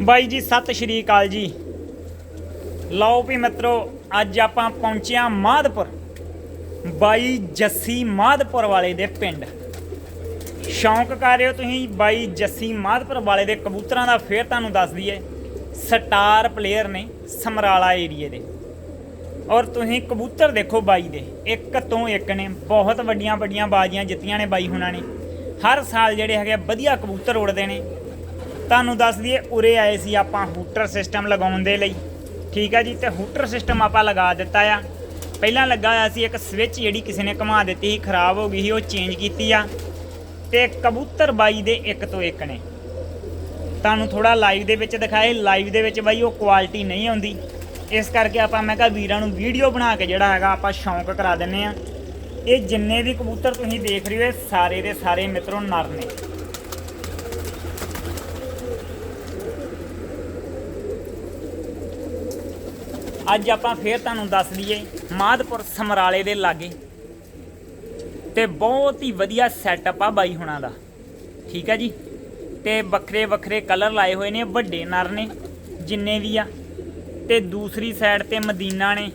ਬਾਈ ਜੀ, ਸਤਿ ਸ਼੍ਰੀ ਅਕਾਲ ਜੀ। ਲਓ ਵੀ ਮਿੱਤਰੋ, ਅੱਜ ਆਪਾਂ ਪਹੁੰਚਿਆ ਮਾਧਪੁਰ। ਬਾਈ ਜੱਸੀ ਮਾਧਪੁਰ ਵਾਲੇ ਦੇ ਪਿੰਡ। ਸ਼ੌਂਕ ਕਰ ਰਹੇ ਹੋ ਤੁਸੀਂ? ਬਾਈ ਜੱਸੀ ਮਾਧਪੁਰ ਵਾਲੇ ਦੇ ਕਬੂਤਰਾਂ ਦਾ ਫੇਰ ਤੁਹਾਨੂੰ ਦੱਸ ਦਈਏ। ਸਟਾਰ ਪਲੇਅਰ ਨੇ ਸਮਰਾਲਾ ਏਰੀਏ ਦੇ। ਔਰ ਤੁਸੀਂ ਕਬੂਤਰ ਦੇਖੋ ਬਾਈ ਦੇ। ਇੱਕ ਤੋਂ ਇੱਕ ਨੇ। ਬਹੁਤ ਵੱਡੀਆਂ ਵੱਡੀਆਂ ਬਾਜ਼ੀਆਂ ਜਿੱਤੀਆਂ ਨੇ ਬਾਈ ਹੁਣਾਂ ਨੇ। ਹਰ ਸਾਲ ਜਿਹੜੇ ਹੈਗੇ ਆ, ਵਧੀਆ ਕਬੂਤਰ ਉੜਦੇ ਨੇ। ਤੁਹਾਨੂੰ ਦੱਸ ਦਈਏ, ਉਰੇ ਆਏ ਸੀ ਆਪਾਂ ਹੂਟਰ ਸਿਸਟਮ ਲਗਾਉਣ ਦੇ ਲਈ। ਠੀਕ ਹੈ ਜੀ, ਤੇ ਹੂਟਰ ਸਿਸਟਮ ਆਪਾਂ ਲਗਾ ਦਿੱਤਾ ਆ। ਪਹਿਲਾਂ ਲੱਗਾ ਹੋਇਆ ਸੀ ਇੱਕ ਸਵਿਚ ਜਿਹੜੀ ਕਿਸੇ ਨੇ ਘੁਮਾ ਦਿੱਤੀ ਸੀ, ਖਰਾਬ ਹੋ ਗਈ ਸੀ, ਉਹ ਚੇਂਜ ਕੀਤੀ ਆ। ਤੇ ਕਬੂਤਰ ਬਾਈ ਦੇ ਇੱਕ ਤੋਂ ਇੱਕ ਨੇ। ਤੁਹਾਨੂੰ ਥੋੜਾ ਲਾਈਵ ਦੇ ਵਿੱਚ ਦਿਖਾਏ ਲਾਈਵ ਦੇ ਵਿੱਚ ਬਾਈ ਉਹ ਕੁਆਲਿਟੀ ਨਹੀਂ ਆਉਂਦੀ। ਇਸ ਕਰਕੇ ਆਪਾਂ ਮੈਂ ਕਿਹਾ ਵੀਰਾਂ ਨੂੰ ਵੀਡੀਓ ਬਣਾ ਕੇ ਜਿਹੜਾ ਹੈਗਾ ਆਪਾਂ ਸ਼ੌਂਕ ਕਰਾ ਦਿੰਨੇ ਆ। ਇਹ ਜਿੰਨੇ ਵੀ ਕਬੂਤਰ ਤੁਸੀਂ ਦੇਖ ਰਹੇ ਹੋ ਸਾਰੇ ਦੇ ਸਾਰੇ ਮਿੱਤਰੋ ਨਰ ਨੇ। ਅੱਜ ਆਪਾਂ ਫੇਰ ਤੁਹਾਨੂੰ ਦੱਸ ਦਈਏ ਮਾਧਪੁਰ ਸਮਰਾਲੇ ਦੇ ਲਾਗੇ। ਤੇ ਬਹੁਤ ਹੀ ਵਧੀਆ ਸੈਟਅਪ ਆ ਬਾਈ ਹੁਣਾਂ ਦਾ। ਠੀਕ ਹੈ ਜੀ? ਤੇ ਵੱਖਰੇ ਵੱਖਰੇ ਕਲਰ ਲਾਏ ਹੋਏ ਨੇ, ਵੱਡੇ ਨਰ ਨੇ, ਜਿੰਨੇ ਵੀ ਆ। ਤੇ ਦੂਸਰੀ ਸਾਈਡ ਤੇ ਮਦੀਨਾ ਨੇ।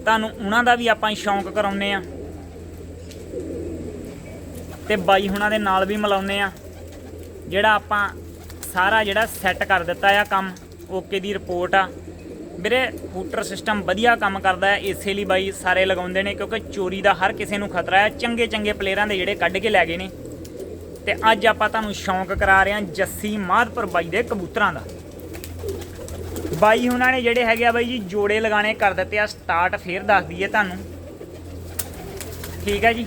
ਤੁਹਾਨੂੰ ਉਹਨਾਂ ਦਾ ਵੀ ਆਪਾਂ ਸ਼ੌਂਕ ਕਰਾਉਨੇ ਆ। ਤੇ ਬਾਈ ਹੁਣਾਂ ਦੇ ਨਾਲ ਵੀ ਮਿਲਾਉਨੇ ਆ। ਜਿਹੜਾ ਆਪਾਂ ਸਾਰਾ ਜਿਹੜਾ ਸੈੱਟ ਕਰ ਦਿੱਤਾ ਆ ਕੰਮ, ਓਕੇ ਦੀ ਰਿਪੋਰਟ ਆ। ਵੀਰੇ ਹੂਟਰ ਸਿਸਟਮ ਵਧੀਆ ਕੰਮ ਕਰਦਾ ਹੈ, ਇਸੇ ਲਈ ਬਾਈ ਸਾਰੇ ਲਗਾਉਂਦੇ ਨੇ, ਕਿਉਂਕਿ ਚੋਰੀ ਦਾ ਹਰ ਕਿਸੇ ਨੂੰ ਖਤਰਾ ਹੈ। ਚੰਗੇ ਚੰਗੇ ਪਲੇਅਰਾਂ ਦੇ ਜਿਹੜੇ ਕੱਢ ਕੇ ਲੈ ਗਏ ਨੇ। ਤੇ ਅੱਜ ਆਪਾਂ ਤੁਹਾਨੂੰ ਸ਼ੌਂਕ ਕਰਾ ਰਹੇ ਹਾਂ ਜੱਸੀ ਮਾਧਪੁਰ ਬਾਈ ਦੇ ਕਬੂਤਰਾਂ ਦਾ। ਬਾਈ ਉਹਨਾਂ ਨੇ ਜਿਹੜੇ ਹੈਗੇ ਆ ਬਾਈ ਜੀ, ਜੋੜੇ ਲਗਾਣੇ ਕਰ ਦਿੱਤੇ ਆ ਸਟਾਰਟ ਫੇਰ ਦੱਸ ਦਈਏ ਤੁਹਾਨੂੰ। ਠੀਕ ਹੈ ਜੀ।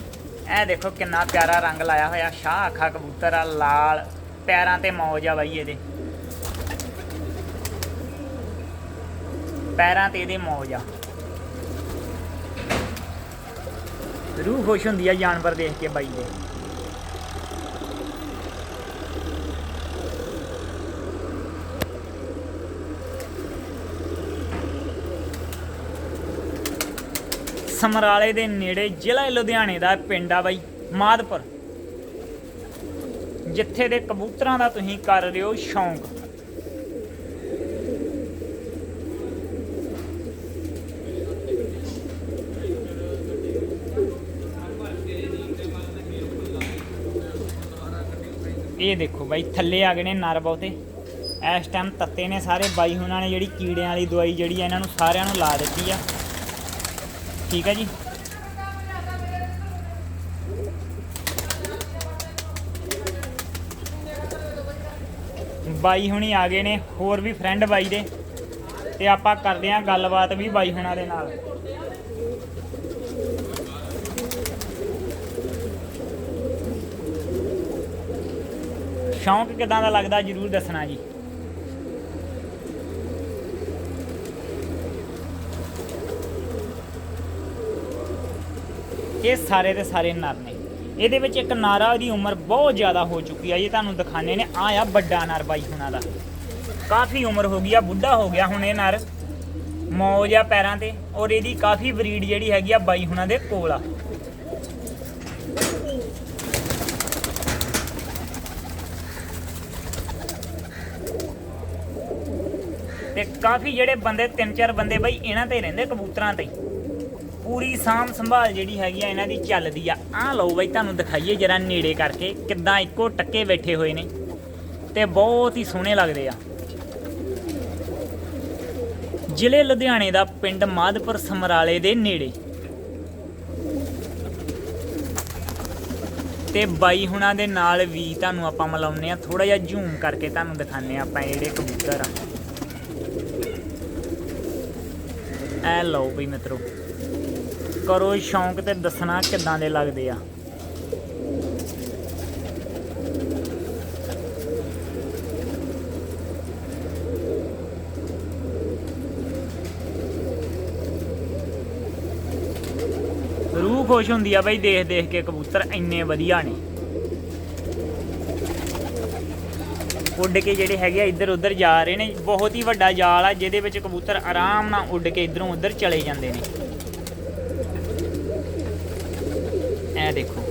ਇਹ ਦੇਖੋ ਕਿੰਨਾ ਪਿਆਰਾ ਰੰਗ ਲਾਇਆ ਹੋਇਆ ਸ਼ਾਹ ਆਖਾ ਕਬੂਤਰ ਆ, ਲਾਲ, ਪੈਰਾਂ ਤੇ ਮੌਜ ਆ ਬਾਈ ਇਹਦੇ। ਪੈਰਾਂ ਤੇ ਇਹਦੇ ਮੌਜ ਆ। ਰੂਹ ਖੁਸ਼ ਹੁੰਦੀ ਆ ਜਾਨਵਰ ਦੇਖ ਕੇ ਬਾਈ ਦੇ ਸਮਰਾਲੇ ਦੇ ਨੇੜੇ ਜ਼ਿਲ੍ਹਾ ਲੁਧਿਆਣੇ ਦਾ ਪਿੰਡ ਆ ਬਾਈ ਮਾਧਪੁਰ ਜਿੱਥੇ ਦੇ ਕਬੂਤਰਾਂ ਦਾ ਤੁਸੀਂ ਕਰ ਰਹੇ ਹੋ ਸ਼ੌਂਕ। ਇਹ ਦੇਖੋ ਬਾਈ, ਥੱਲੇ ਆ ਗਏ ਨੇ ਨਰ ਬਹੁਤੇ। ਇਸ ਟਾਈਮ ਤੱਤੇ ਨੇ ਸਾਰੇ, ਬਾਈ ਹੁਣਾਂ ਨੇ ਜਿਹੜੀ ਕੀੜਿਆਂ ਵਾਲੀ ਦਵਾਈ ਜਿਹੜੀ ਆ, ਇਹਨਾਂ ਨੂੰ ਸਾਰਿਆਂ ਨੂੰ ਲਾ ਦਿੱਤੀ ਆ। ਠੀਕ ਹੈ ਜੀ? ਬਾਈ ਹੁਣੀ ਆ ਗਏ ਨੇ, ਹੋਰ ਵੀ ਫਰੈਂਡ ਬਾਈ ਦੇ। ਤੇ ਆਪਾਂ ਕਰਦੇ ਆਂ ਗੱਲਬਾਤ ਵੀ ਬਾਈ ਹੁਣਾਂ ਦੇ ਨਾਲ। ਸ਼ੌਂਕ ਕਿਦਾਂ ਦਾ ਲੱਗਦਾ ਜਰੂਰ ਦੱਸਣਾ ਜੀ। ਇਹ ਸਾਰੇ ਦੇ ਸਾਰੇ ਨਰ ਨੇ। ਇਹਦੇ ਵਿੱਚ ਇੱਕ ਨਾਰਾ ਦੀ ਉਮਰ ਬਹੁਤ ਜ਼ਿਆਦਾ ਹੋ ਚੁੱਕੀ ਆ ਇਹ ਤੁਹਾਨੂੰ ਦਿਖਾਣੇ ਨੇ। ਆ ਆ ਵੱਡਾ ਨਰ ਬਾਈ ਹੁਣਾਂ ਦਾ। ਕਾਫੀ ਉਮਰ ਹੋ ਗਈ ਆ, ਬੁੱਢਾ ਹੋ ਗਿਆ ਹੁਣ ਇਹ ਨਰ। ਮੌਜ ਆ ਪੈਰਾਂ ਤੇ ਔਰ ਇਹਦੀ ਕਾਫੀ ਬਰੀਡ ਜਿਹੜੀ ਹੈਗੀ ਆ ਬਾਈ ਹੁਣਾਂ ਦੇ ਕੋਲ ਆ। ਤੇ ਕਾਫੀ ਜਿਹੜੇ ਬੰਦੇ, ਤਿੰਨ ਚਾਰ ਬੰਦੇ ਬਈ ਇਹਨਾਂ ਤੇ ਰਹਿੰਦੇ, ਕਬੂਤਰਾਂ ਤੇ ਪੂਰੀ ਸਾਂਭ ਸੰਭਾਲ ਜਿਹੜੀ ਹੈਗੀ ਆ, ਇਹਨਾਂ ਦੀ ਚੱਲਦੀ ਆ। ਆਹ ਲਓ ਬਈ, ਤੁਹਾਨੂੰ ਦਿਖਾਈਏ ਜਰਾ ਨੇੜੇ ਕਰਕੇ ਕਿੱਦਾਂ ਇੱਕੋ ਟੱਕੇ ਬੈਠੇ ਹੋਏ ਨੇ। ਤੇ ਬਹੁਤ ਹੀ ਸੋਹਣੇ ਲੱਗਦੇ ਆ। ਜ਼ਿਲ੍ਹੇ ਲੁਧਿਆਣੇ ਦਾ ਪਿੰਡ ਮਾਧਪੁਰ ਸਮਰਾਲੇ ਦੇ ਨੇੜੇ। ਤੇ ਬਾਈ ਹੁਣਾਂ ਦੇ ਨਾਲ ਵੀ ਤੁਹਾਨੂੰ ਆਪਾਂ ਮਿਲਾਉਂਦੇ ਆ। ਥੋੜਾ ਜਿਹਾ ਜ਼ੂਮ ਕਰਕੇ ਤੁਹਾਨੂੰ ਦਿਖਾਉਂਦੇ ਆ ਆਪਾਂ ਜਿਹੜੇ ਕਬੂਤਰ ਆ। ਐ ਲਓ ਬਈ ਮਿੱਤਰੋ। ਕਰੋ ਸ਼ੌਂਕ ਤੇ ਦੱਸਣਾ ਕਿੱਦਾਂ ਦੇ ਲੱਗਦੇ ਆ। ਰੂਹ ਖੁਸ਼ ਹੁੰਦੀ ਆ ਬਈ ਦੇਖ ਦੇਖ ਕੇ ਕਬੂਤਰ ਇੰਨੇ ਵਧੀਆ ਨੇ। ਉੱਡ ਕੇ ਜਿਹੜੇ ਹੈਗੇ ਆ ਇੱਧਰ ਉੱਧਰ ਜਾ ਰਹੇ ਨੇ। ਬਹੁਤ ਹੀ ਵੱਡਾ ਜਾਲ ਆ, ਜਿਹਦੇ ਵਿੱਚ ਕਬੂਤਰ ਆਰਾਮ ਨਾਲ ਉੱਡ ਕੇ ਇੱਧਰੋਂ ਉੱਧਰ ਚਲੇ ਜਾਂਦੇ ਨੇ। ਇਹ ਦੇਖੋ।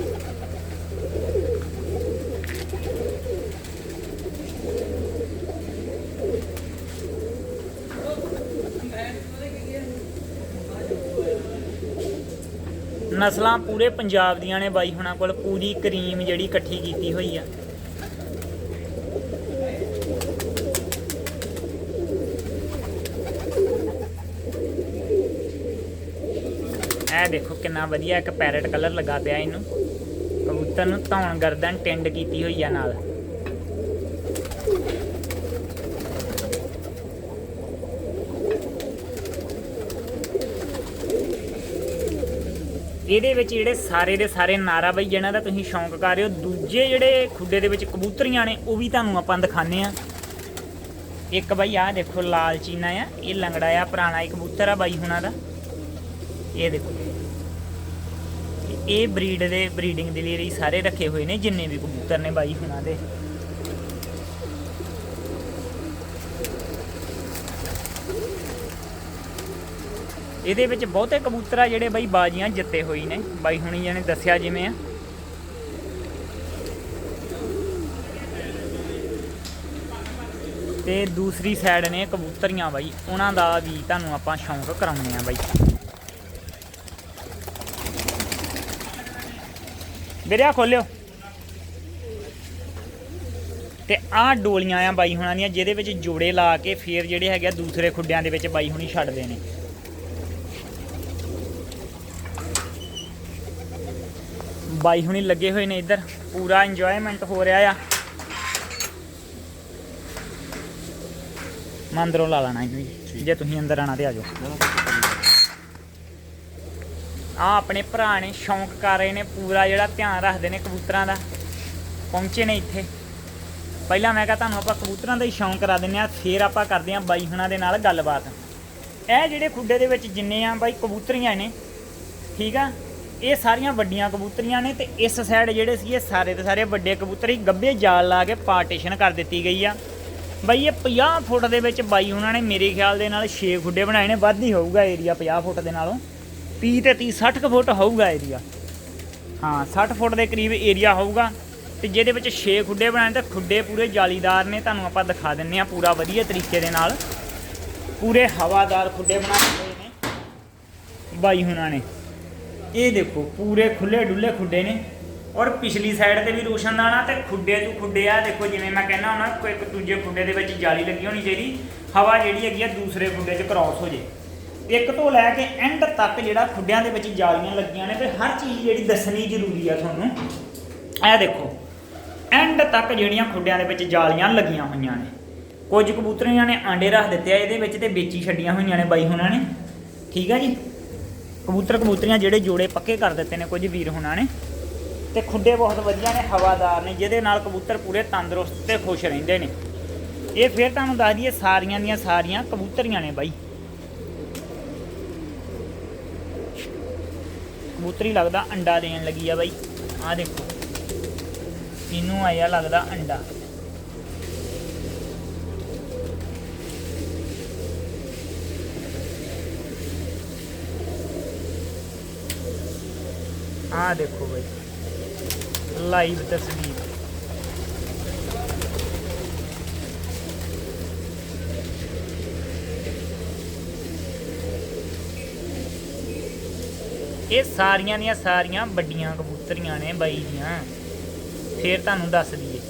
ਨਸਲਾਂ ਪੂਰੇ ਪੰਜਾਬ ਦੀਆਂ ਨੇ ਬਾਈ ਹੁਣਾਂ ਕੋਲ। ਪੂਰੀ ਕਰੀਮ ਜਿਹੜੀ ਇਕੱਠੀ ਕੀਤੀ ਹੋਈ ਆ। ਇਹ ਦੇਖੋ ਕਿੰਨਾ ਵਧੀਆ ਇੱਕ ਪੈਰਟ ਕਲਰ ਲੱਗਾ ਪਿਆ ਇਹਨੂੰ। ਕਬੂਤਰ ਨੂੰ ਧੌਣ ਗਰਦਨ ਟਿੰਡ ਕੀਤੀ ਹੋਈ ਆ ਨਾਲ। ਇਹਦੇ ਵਿੱਚ ਜਿਹੜੇ ਸਾਰੇ ਦੇ ਸਾਰੇ ਨਾਰਾ ਬਈ, ਜਿਹਨਾਂ ਦਾ ਤੁਸੀਂ ਸ਼ੌਂਕ ਕਰ ਰਹੇ ਹੋ, ਦੂਜੇ ਜਿਹੜੇ ਖੁੱਡੇ ਦੇ ਵਿੱਚ ਕਬੂਤਰੀਆਂ ਨੇ, ਉਹ ਵੀ ਤੁਹਾਨੂੰ ਆਪਾਂ ਦਿਖਾਣੇ ਆ ਇੱਕ ਬਈ, ਆਹ ਦੇਖੋ ਲਾਲ ਚੀਨਾ ਆ, ਇਹ ਲੰਗੜਾ ਆ, ਪੁਰਾਣਾ ਇੱਕ ਕਬੂਤਰ ਆ ਬਾਈ ਹੁਣਾਂ ਦਾ। ਇਹ ਦੇਖੋ। ਇਹ ਬਰੀਡ ਦੇ ਬਰੀਡਿੰਗ ਦੇ ਲਈ ਸਾਰੇ ਰੱਖੇ ਹੋਏ ਨੇ, ਜਿੰਨੇ ਵੀ ਕਬੂਤਰ ਨੇ ਬਾਈ ਹੁਣਾਂ ਦੇ। ਇਹਦੇ ਵਿੱਚ ਬਹੁਤੇ ਕਬੂਤਰ ਆ ਜਿਹੜੇ ਬਾਈ ਬਾਜੀਆਂ ਜਿੱਤੇ ਹੋਈ ਨੇ। ਬਾਈ ਹੁਣੀ ਜੀ ਨੇ ਦੱਸਿਆ ਜਿਵੇਂ ਆ। ਤੇ ਦੂਸਰੀ ਸਾਈਡ ਨੇ ਕਬੂਤਰੀਆਂ ਬਾਈ। ਉਹਨਾਂ ਦਾ ਵੀ ਤੁਹਾਨੂੰ ਆਪਾਂ ਸ਼ੌਂਕ ਕਰਾਉਂਦੇ ਆ ਬਾਈ। ਵੀਰੇ ਆ ਖੋਲਿਓ। ਤੇ ਆਹ ਡੋਲੀਆਂ ਆ ਬਾਈ ਹੁਣਾਂ ਦੀਆਂ ਜਿਹਦੇ ਵਿੱਚ ਜੋੜੇ ਲਾ ਕੇ ਫੇਰ ਜਿਹੜੇ ਹੈਗੇ ਆ ਦੂਸਰੇ ਖੁੱਡਿਆਂ ਦੇ ਵਿੱਚ ਬਾਈ ਹੁਣੀ ਛੱਡਦੇ ਨੇ। ਬਾਈ ਹੁਣੀ ਲੱਗੇ ਹੋਏ ਨੇ ਇੱਧਰ ਪੂਰਾ ਇੰਜੋਇਮੈਂਟ ਹੋ ਰਿਹਾ ਆ। ਮੈਂ ਅੰਦਰੋਂ ਲਾ ਲੈਣਾ ਇਹਨੂੰ ਜੀ ਜੇ ਤੁਸੀਂ ਅੰਦਰ ਆਣਾ ਤੇ ਆ ਜਾਓ। ਆ ਆਪਣੇ ਭਰਾ ਨੇ ਸ਼ੌਂਕ ਕਰ ਰਹੇ ਨੇ, ਪੂਰਾ ਜਿਹੜਾ ਧਿਆਨ ਰੱਖਦੇ ਨੇ ਕਬੂਤਰਾਂ ਦਾ। ਪਹੁੰਚੇ ਨੇ ਇੱਥੇ। ਪਹਿਲਾਂ ਮੈਂ ਕਿਹਾ ਤੁਹਾਨੂੰ ਆਪਾਂ ਕਬੂਤਰਾਂ ਦਾ ਹੀ ਸ਼ੌਂਕ ਕਰਾ ਦਿੰਨੇ ਆ ਫੇਰ ਆਪਾਂ ਕਰਦੇ ਆ ਬਾਈ ਹੁਣਾਂ ਦੇ ਨਾਲ ਗੱਲਬਾਤ। ਇਹ ਜਿਹੜੇ ਖੁੱਡੇ ਦੇ ਵਿੱਚ ਜਿੰਨੇ ਆ ਬਾਈ ਕਬੂਤਰੀਆਂ ਨੇ, ਠੀਕ ਆ? ਇਹ ਸਾਰੀਆਂ ਵੱਡੀਆਂ ਕਬੂਤਰੀਆਂ ਨੇ ਤੇ ਇਸ ਸਾਈਡ ਜਿਹੜੇ ਸੀ ਇਹ ਸਾਰੇ ਦੇ ਸਾਰੇ ਵੱਡੇ ਕਬੂਤਰ ਹੀ ਗੱਬੇ ਜਾਲ ਲਾ ਕੇ ਪਾਰਟੀਸ਼ਨ ਕਰ ਦਿੱਤੀ ਗਈ ਆ। ਬਾਈ ਇਹ 50 ਫੁੱਟ ਦੇ ਵਿੱਚ ਬਾਈ ਉਹਨਾਂ ਨੇ ਮੇਰੇ ਖਿਆਲ ਦੇ ਨਾਲ 6 ਖੁੱਡੇ ਬਣਾਏ ਨੇ, ਵੱਧ ਹੀ ਹੋਊਗਾ ਏਰੀਆ 50 ਫੁੱਟ ਦੇ ਨਾਲੋਂ। 30 ਤੇ 30 60 ਕੁ ਫੁੱਟ ਹੋਊਗਾ ਏਰੀਆ ਹਾਂ 60 ਫੁੱਟ ਦੇ ਕਰੀਬ ਏਰੀਆ ਹੋਊਗਾ। ਤੇ ਜਿਹਦੇ ਵਿੱਚ 6 ਖੁੱਡੇ ਬਣਾਏ ਤੇ ਖੁੱਡੇ ਪੂਰੇ ਜਾਲੀਦਾਰ ਨੇ, ਤੁਹਾਨੂੰ ਆਪਾਂ ਦਿਖਾ ਦਿੰਨੇ ਆ ਪੂਰਾ ਵਧੀਆ ਤਰੀਕੇ ਦੇ ਨਾਲ। ਪੂਰੇ ਹਵਾਦਾਰ ਖੁੱਡੇ ਬਣਾਏ ਹੋਏ ਨੇ, ਬਾਈ ਹੁਣਾਂ ਨੇ। ਇਹ ਦੇਖੋ, ਪੂਰੇ ਖੁੱਲੇ ਡੁੱਲੇ ਖੁੱਡੇ ਨੇ। ਔਰ ਪਿਛਲੀ ਸਾਈਡ ਤੇ ਵੀ ਰੋਸ਼ਨਦਾਨਾ ਤੇ ਖੁੱਡੇ ਤੋਂ ਖੁੱਡੇ ਆ, ਦੇਖੋ ਜਿਵੇਂ ਮੈਂ ਕਹਿੰਦਾ ਹੁੰਦਾ ਕੋਈ ਇੱਕ ਦੂਜੇ ਖੁੱਡੇ ਦੇ ਵਿੱਚ ਜਾਲੀ ਲੱਗੀ ਹੋਣੀ ਚਾਹੀਦੀ। ਹਵਾ ਜਿਹੜੀ ਹੈਗੀ ਆ, ਦੂਸਰੇ ਖੁੱਡੇ 'ਚ ਕ੍ਰਾਸ ਹੋ ਜੇ। ਇੱਕ ਤੋਂ ਲੈ ਕੇ ਐਂਡ ਤੱਕ ਜਿਹੜਾ ਖੁੱਡਿਆਂ ਦੇ ਵਿੱਚ ਜਾਲੀਆਂ ਲੱਗੀਆਂ ਨੇ ਤੇ ਹਰ ਚੀਜ਼ ਜਿਹੜੀ ਦੱਸਣੀ ਜ਼ਰੂਰੀ ਆ ਤੁਹਾਨੂੰ। ਇਹ ਦੇਖੋ ਐਂਡ ਤੱਕ ਜਿਹੜੀਆਂ ਖੁੱਡਿਆਂ ਦੇ ਵਿੱਚ ਜਾਲੀਆਂ ਲੱਗੀਆਂ ਹੋਈਆਂ ਨੇ। ਕੁਝ ਕਬੂਤਰੀਆਂ ਨੇ ਆਂਡੇ ਰੱਖ ਦਿੱਤੇ ਆ ਇਹਦੇ ਵਿੱਚ ਤੇ ਵੇਚੀ ਛੱਡੀਆਂ ਹੋਈਆਂ ਨੇ ਬਾਈ ਹੁਣਾਂ ਨੇ। ਠੀਕ ਆ ਜੀ? ਕਬੂਤਰ ਕਬੂਤਰੀਆਂ ਜਿਹੜੇ ਜੋੜੇ ਪੱਕੇ ਕਰ ਦਿੱਤੇ ਨੇ ਕੁਝ ਵੀਰ ਹੁਣਾਂ ਨੇ। ਤੇ ਖੁੱਡੇ ਬਹੁਤ ਵਧੀਆ ਨੇ, ਹਵਾਦਾਰ ਨੇ, ਜਿਹਦੇ ਨਾਲ ਕਬੂਤਰ ਪੂਰੇ ਤੰਦਰੁਸਤ ਤੇ ਖੁਸ਼ ਰਹਿੰਦੇ ਨੇ। ਇਹ ਫਿਰ ਤੁਹਾਨੂੰ ਦੱਸ ਦਈਏ ਸਾਰੀਆਂ ਦੀਆਂ ਸਾਰੀਆਂ ਕਬੂਤਰੀਆਂ ਨੇ ਬਾਈ। ਕਬੂਤਰੀ ਲੱਗਦਾ ਅੰਡਾ ਦੇਣ ਲੱਗੀ ਆ ਬਾਈ। ਆਹ ਦੇਖੋ। ਇਹਨੂੰ ਆਇਆ ਲੱਗਦਾ ਅੰਡਾ। ਆਹ ਦੇਖੋ ਬਾਈ। ਲਾਈਵ ਤਸਵੀਰ। ਇਹ ਸਾਰੀਆਂ ਦੀਆਂ ਸਾਰੀਆਂ ਵੱਡੀਆਂ ਕਬੂਤਰੀਆਂ ਨੇ ਬਾਈ ਦੀਆਂ। ਫੇਰ ਤੁਹਾਨੂੰ ਦੱਸ ਦਈਏ।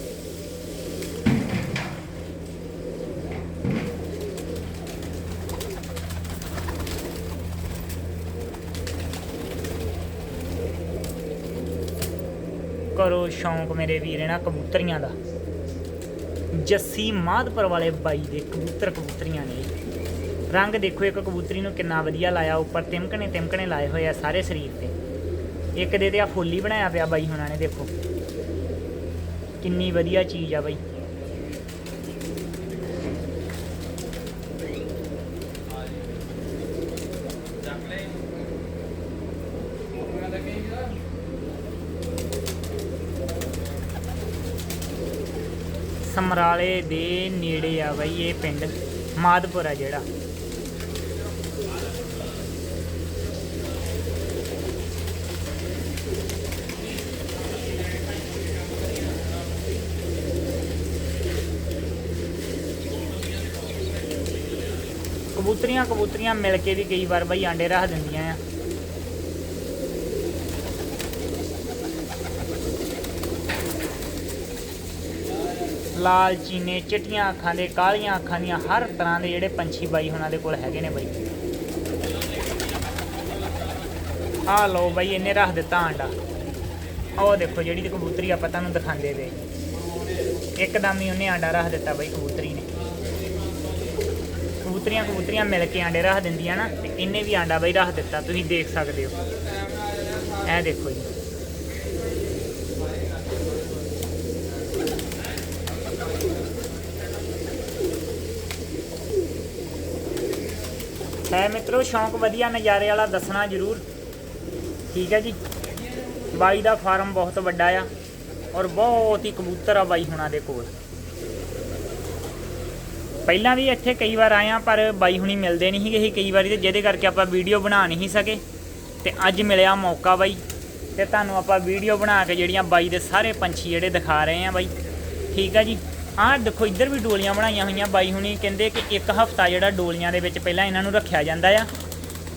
ਕਰੋ ਸ਼ੌਂਕ ਮੇਰੇ ਵੀਰ ਇਹਨਾਂ ਕਬੂਤਰੀਆਂ ਦਾ। ਜੱਸੀ ਮਾਧਪੁਰ ਵਾਲੇ ਬਾਈ ਦੇ ਕਬੂਤਰ ਕਬੂਤਰੀਆਂ ਨੇ। ਰੰਗ ਦੇਖੋ, ਇੱਕ ਕਬੂਤਰੀ ਨੂੰ ਕਿੰਨਾ ਵਧੀਆ ਲਾਇਆ। ਉੱਪਰ ਤਿਮਕਣੇ ਤਿਮਕਣੇ ਲਾਏ ਹੋਏ ਆ ਸਾਰੇ ਸਰੀਰ ਤੇ। ਇੱਕ ਦੇ ਤੇ ਆ ਫੁੱਲੀ ਬਣਾਇਆ ਪਿਆ ਬਾਈ ਹੁਣਾਂ ਨੇ, ਦੇਖੋ। ਕਿੰਨੀ ਵਧੀਆ ਚੀਜ਼ ਆ ਬਾਈ। ਸਮਰਾਲੇ ਦੇ ਨੇੜੇ ਆ ਬਾਈ ਇਹ ਪਿੰਡ। ਮਾਦਪੁਰ ਆ ਜਿਹੜਾ। कबूतरिया कबूतरिया मिलके भी कई बार बी आंडे रख दिदिया आ लाल चीने चिट्टिया अखा के कालिया अखा दर तरह के जोड़े पंछी बई उन्होंने को बई आ लो बई इन्हें रख दिता आंडा आओ देखो जी कबूतरी आप दिखाते एकदम ही उन्हें आंडा रख दिता बई कबूतरी ਕਬੂਤਰੀਆਂ ਕਬੂਤਰੀਆਂ ਮਿਲ ਕੇ ਆਂਡੇ ਰੱਖ ਦਿੰਦੀਆਂ ਨਾ, ਤੇ ਇਹਨੇ ਵੀ ਆਂਡਾ ਬਾਈ ਰੱਖ ਦਿੱਤਾ, ਤੁਸੀਂ ਦੇਖ ਸਕਦੇ ਹੋ। ਇਹ ਦੇਖੋ ਜੀ। ਹੈ ਮਿੱਤਰੋ, ਸ਼ੌਂਕ ਵਧੀਆ ਨਜ਼ਾਰੇ ਵਾਲਾ ਦੱਸਣਾ ਜ਼ਰੂਰ। ਠੀਕ ਹੈ ਜੀ। ਬਾਈ ਦਾ ਫਾਰਮ ਬਹੁਤ ਵੱਡਾ ਆ, ਔਰ ਬਹੁਤ ਹੀ ਕਬੂਤਰ ਆ ਬਾਈ ਹੁਣਾਂ ਦੇ ਕੋਲ। ਪਹਿਲਾਂ ਵੀ ਇੱਥੇ ਕਈ ਵਾਰ ਆਇਆ ਪਰ ਬਾਈ ਹੁਣੀ ਮਿਲਦੇ ਨਹੀਂ ਸੀਗੇ। ਕਈ ਵਾਰੀ ਤੇ ਜਿਹਦੇ ਕਰਕੇ ਆਪਾਂ ਵੀਡੀਓ ਬਣਾ ਨਹੀਂ ਸਕੇ। ਤੇ ਅੱਜ ਮਿਲਿਆ ਮੌਕਾ ਬਾਈ। ਤੇ ਤੁਹਾਨੂੰ ਆਪਾਂ ਵੀਡੀਓ ਬਣਾ ਕੇ ਜਿਹੜੀਆਂ ਬਾਈ ਦੇ ਸਾਰੇ ਪੰਛੀ ਜਿਹੜੇ ਦਿਖਾ ਰਹੇ ਆ ਬਾਈ। ਠੀਕ ਆ ਜੀ। ਆਹ ਦੇਖੋ, ਇੱਧਰ ਵੀ ਡੋਲੀਆਂ ਬਣਾਈਆਂ ਹੋਈਆਂ। ਬਾਈ ਹੁਣੀ ਕਹਿੰਦੇ ਕਿ ਇੱਕ ਹਫਤਾ ਜਿਹੜਾ ਡੋਲੀਆਂ ਦੇ ਵਿੱਚ ਪਹਿਲਾਂ ਇਹਨਾਂ ਨੂੰ ਰੱਖਿਆ ਜਾਂਦਾ ਆ।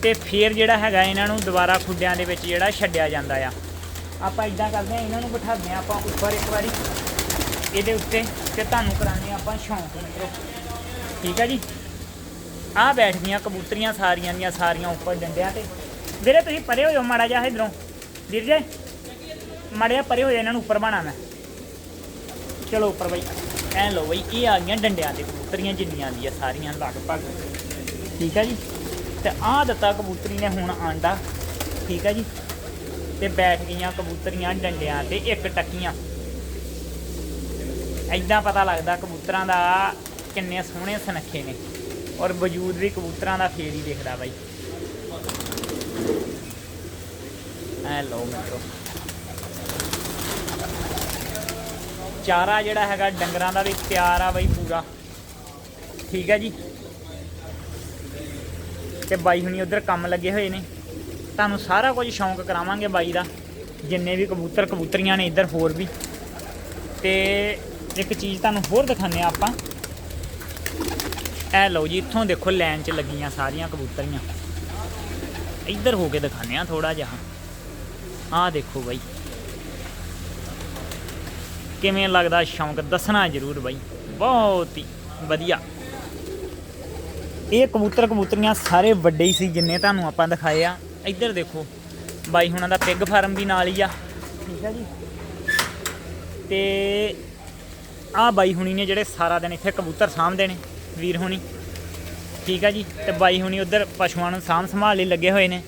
ਤੇ ਫਿਰ ਜਿਹੜਾ ਹੈਗਾ ਇਹਨਾਂ ਨੂੰ ਦੁਬਾਰਾ ਖੁੱਡਿਆਂ ਦੇ ਵਿੱਚ ਜਿਹੜਾ ਛੱਡਿਆ ਜਾਂਦਾ ਆ। ਆਪਾਂ ਇਦਾਂ ਕਰਦੇ ਆ ਇਹਨਾਂ ਨੂੰ ਬਿਠਾਉਂਦੇ ਆ ਆਪਾਂ ਉੱਪਰ ਇੱਕ ਵਾਰੀ। ਇਹਦੇ ਉੱਤੇ ਤੇ ਤੁਹਾਨੂੰ ਕਰਾਉਂਦੇ ਆ ਆਪਾਂ ਸ਼ੌਂਕ, ਮਿੱਤਰੋ। ਠੀਕ ਹੈ ਜੀ। ਆਹ ਬੈਠ ਗਈਆਂ ਕਬੂਤਰੀਆਂ ਸਾਰੀਆਂ ਦੀਆਂ ਸਾਰੀਆਂ ਉੱਪਰ ਡੰਡਿਆਂ ਤੇ। ਵੀਰੇ, ਤੁਸੀਂ ਪਰੇ ਹੋ ਜਾਓ ਮਾੜਾ ਜਿਹਾ ਇਧਰੋਂ। ਵੀਰ ਜੀ, ਮਾੜਾ ਜਿਹਾ ਪਰੇ ਹੋ ਜਾ ਇਹਨਾਂ ਨੂੰ ਉੱਪਰ ਬਾਣਾ ਮੈਂ। ਚਲੋ ਉੱਪਰ ਬਈ। ਐ ਲਓ ਬਈ, ਇਹ ਆ ਗਈਆਂ ਡੰਡਿਆਂ ਤੇ, ਕਬੂਤਰੀਆਂ ਜਿੰਨੀਆਂ ਦੀਆਂ ਸਾਰੀਆਂ ਲਗਭਗ। ਠੀਕ ਹੈ ਜੀ। ਤੇ ਆਹ ਦਿੱਤਾ ਕਬੂਤਰੀ ਨੇ ਹੁਣ ਆਂਡਾ। ਠੀਕ ਹੈ ਜੀ। ਤੇ ਬੈਠ ਗਈਆਂ ਕਬੂਤਰੀਆਂ ਡੰਡਿਆਂ ਤੇ, ਇੱਕ ਟੱਕੀਆਂ। ਐਦਾਂ ਪਤਾ ਲੱਗਦਾ ਕਬੂਤਰਾਂ ਦਾ ਕਿੰਨੇ ਸੋਹਣੇ ਸੁਨੱਖੇ ਨੇ। ਔਰ ਵਜੂਦ ਵੀ ਕਬੂਤਰਾਂ ਦਾ ਫੇਰ ਹੀ ਦਿਖਦਾ ਬਾਈ। ਐ ਲਓ ਮਿੱਤਰੋ। ਚਾਰਾ ਜਿਹੜਾ ਹੈਗਾ ਡੰਗਰਾਂ ਦਾ ਵੀ ਪਿਆਰ ਆ ਬਾਈ ਪੂਰਾ। ਠੀਕ ਹੈ ਜੀ। ਤੇ ਬਾਈ ਹੁਣੀ ਉਧਰ ਕੰਮ ਲੱਗੇ ਹੋਏ ਨੇ। ਤੁਹਾਨੂੰ ਸਾਰਾ ਕੁਝ ਸ਼ੌਂਕ ਕਰਾਵਾਂਗੇ ਬਾਈ ਦਾ। ਜਿੰਨੇ ਵੀ ਕਬੂਤਰ ਕਬੂਤਰੀਆਂ ਨੇ ਇੱਧਰ ਹੋਰ ਵੀ। ਤੇ ਇੱਕ ਚੀਜ਼ ਤੁਹਾਨੂੰ ਹੋਰ ਦਿਖਾਉਂਦੇ ਆ ਆਪਾਂ। ਇਹ ਲਓ ਜੀ ਇੱਥੋਂ ਦੇਖੋ ਲਾਈਨ 'ਚ ਲੱਗੀਆਂ ਸਾਰੀਆਂ ਕਬੂਤਰੀਆਂ। ਇੱਧਰ ਹੋ ਕੇ ਦਿਖਾਉਂਦੇ ਆ ਥੋੜਾ ਜਿਹਾ। ਆਹ ਦੇਖੋ ਬਾਈ। ਕਿਵੇਂ ਲੱਗਦਾ ਸ਼ੌਂਕ ਦੱਸਣਾ ਜ਼ਰੂਰ ਬਾਈ। ਬਹੁਤ ਹੀ ਵਧੀਆ। ਇਹ ਕਬੂਤਰ ਕਬੂਤਰੀਆਂ ਸਾਰੇ ਵੱਡੇ ਹੀ ਸੀ ਜਿੰਨੇ ਤੁਹਾਨੂੰ ਆਪਾਂ ਦਿਖਾਏ ਆ। ਇੱਧਰ ਦੇਖੋ ਬਾਈ ਹੁਣਾਂ ਦਾ ਪਿਗ ਫਾਰਮ ਵੀ ਨਾਲ ਹੀ ਆ। ਠੀਕ ਆ ਜੀ। ਤੇ ਆ ਬਾਈ ਹੁਣੀ ਨੇ ਜਿਹੜੇ ਸਾਰਾ ਦਿਨ ਇੱਥੇ ਕਬੂਤਰ ਸਾਂਭਦੇ ਨੇ। ਵੀਰ ਹੋਣੀ। ਠੀਕ ਆ ਜੀ, ਤੇ ਬਾਈ ਹੋਣੀ ਉਧਰ ਪਸ਼ੂਆਂ ਨੂੰ ਸਾਂਭ ਸੰਭਾਲ ਲਈ ਲੱਗੇ ਹੋਏ ਨੇ।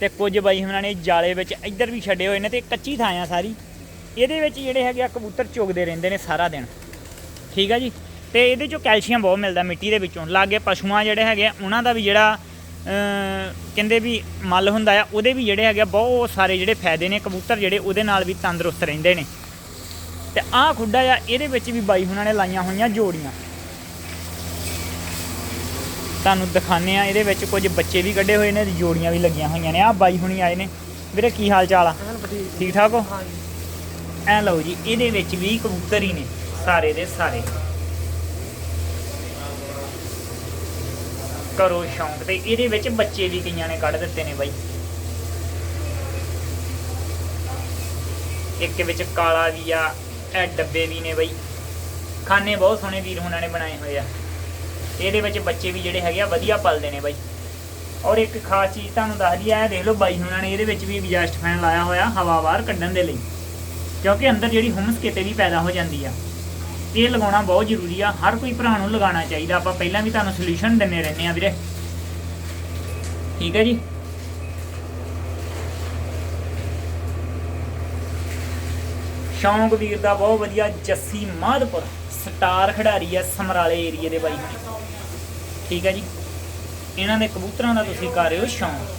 ਤੇ ਕੁਝ ਬਾਈ ਹੁਣਾਂ ਨੇ ਜਾਲੇ ਵਿੱਚ ਇੱਧਰ ਵੀ ਛੱਡੇ ਹੋਏ ਨੇ ਤੇ ਕੱਚੀ ਥਾਂ ਆ ਸਾਰੀ। ਇਹਦੇ ਵਿੱਚ ਜਿਹੜੇ ਹੈਗੇ ਆ ਕਬੂਤਰ ਚੁਗਦੇ ਰਹਿੰਦੇ ਨੇ ਸਾਰਾ ਦਿਨ। ਠੀਕ ਆ ਜੀ, ਤੇ ਇਹਦੇ ਚੋਂ ਕੈਲਸ਼ੀਅਮ ਬਹੁਤ ਮਿਲਦਾ ਮਿੱਟੀ ਦੇ ਵਿੱਚੋਂ। ਲਾਗੇ ਪਸ਼ੂਆਂ ਜਿਹੜੇ ਹੈਗੇ ਆ, ਉਹਨਾਂ ਦਾ ਵੀ ਜਿਹੜਾ ਕਹਿੰਦੇ ਵੀ ਮਲ ਹੁੰਦਾ ਆ, ਉਹਦੇ ਵੀ ਜਿਹੜੇ ਹੈਗੇ ਆ ਬਹੁਤ ਸਾਰੇ ਜਿਹੜੇ ਫਾਇਦੇ ਨੇ ਕਬੂਤਰ ਜਿਹੜੇ, ਉਹਦੇ ਨਾਲ ਵੀ ਤੰਦਰੁਸਤ ਰਹਿੰਦੇ ਨੇ। ਤੇ ਆਹ ਖੁੱਡਾ ਆ, ਇਹਦੇ ਵਿੱਚ ਵੀ ਬਾਈ ਹੁਣਾਂ ਨੇ ਲਾਈਆਂ ਹੋਈਆਂ ਜੋੜੀਆਂ। ਤੁਹਾਨੂੰ ਦਿਖਾਣੇ ਆ ਇਹਦੇ ਵਿੱਚ ਕੁਝ ਬੱਚੇ ਵੀ ਕੱਢੇ ਹੋਏ ਨੇ ਤੇ ਜੋੜੀਆਂ ਵੀ ਲੱਗੀਆਂ ਹੋਈਆਂ ਨੇ। ਆਹ ਬਾਈ ਹੁਣੀ ਆਏ ਨੇ। ਵੀਰੇ ਕੀ ਹਾਲ ਚਾਲ ਆ? ਠੀਕ ਠਾਕ ਹੋ? ਐ ਲਓ ਜੀ ਇਹਦੇ ਵਿੱਚ ਵੀ ਕਬੂਤਰ ਹੀ ਨੇ ਸਾਰੇ ਦੇ ਸਾਰੇ। ਕਰੋ ਸ਼ੌਂਕ ਤੇ ਇਹਦੇ ਵਿੱਚ ਬੱਚੇ ਵੀ ਕਈਆਂ ਨੇ ਕੱਢ ਦਿੱਤੇ ਨੇ ਬਾਈ। ਇੱਕ ਵਿੱਚ ਕਾਲਾ ਵੀ ਆ ਇਹ ਡੱਬੇ ਵੀ ਨੇ ਬਾਈ। ਖਾਨੇ ਬਹੁਤ ਸੋਹਣੇ ਵੀਰ ਹੁਣਾਂ ਨੇ ਬਣਾਏ ਹੋਏ ਆ। ਇਹਦੇ ਵਿੱਚ ਬੱਚੇ ਵੀ ਜਿਹੜੇ ਹੈਗੇ ਆ ਵਧੀਆ ਪਲਦੇ ਨੇ ਬਾਈ। ਔਰ ਇੱਕ ਖਾਸ ਚੀਜ਼ ਤੁਹਾਨੂੰ ਦੱਸਦੀ ਆ ਦੇਖ ਲਓ ਬਾਈ ਹੁਣਾਂ ਨੇ ਇਹਦੇ ਵਿੱਚ ਵੀ ਐਗਜ਼ਾਸਟ ਫੈਨ ਲਾਇਆ ਹੋਇਆ ਹਵਾ ਬਾਹਰ ਕੱਢਣ ਦੇ ਲਈ। ਕਿਉਂਕਿ ਅੰਦਰ ਜਿਹੜੀ ਹੁਮਸ ਕਿਤੇ ਵੀ ਪੈਦਾ ਹੋ ਜਾਂਦੀ ਆ। ਇਹ ਲਗਾਉਣਾ ਬਹੁਤ ਜ਼ਰੂਰੀ ਆ, ਹਰ ਕੋਈ ਭਰਾ ਨੂੰ ਲਗਾਉਣਾ ਚਾਹੀਦਾ। ਆਪਾਂ ਪਹਿਲਾਂ ਵੀ ਤੁਹਾਨੂੰ ਸੋਲੂਸ਼ਨ ਦਿੰਨੇ ਰਹਿੰਦੇ ਆ ਵੀਰੇ। ਠੀਕ ਹੈ ਜੀ? ਸ਼ੌਂਕ ਵੀਰ ਦਾ ਬਹੁਤ ਵਧੀਆ ਜੱਸੀ ਮਾਧਪੁਰ। ਸਟਾਰ ਖਿਡਾਰੀ ਆ ਸਮਰਾਲੇ ਏਰੀਏ ਦੇ ਬਾਈ ਠੀਕ ਹੈ ਜੀ? ਇਹਨਾਂ ਦੇ ਕਬੂਤਰਾਂ ਦਾ ਤੁਸੀਂ ਕਰ ਰਹੇ ਹੋ ਸ਼ੌਂਕ।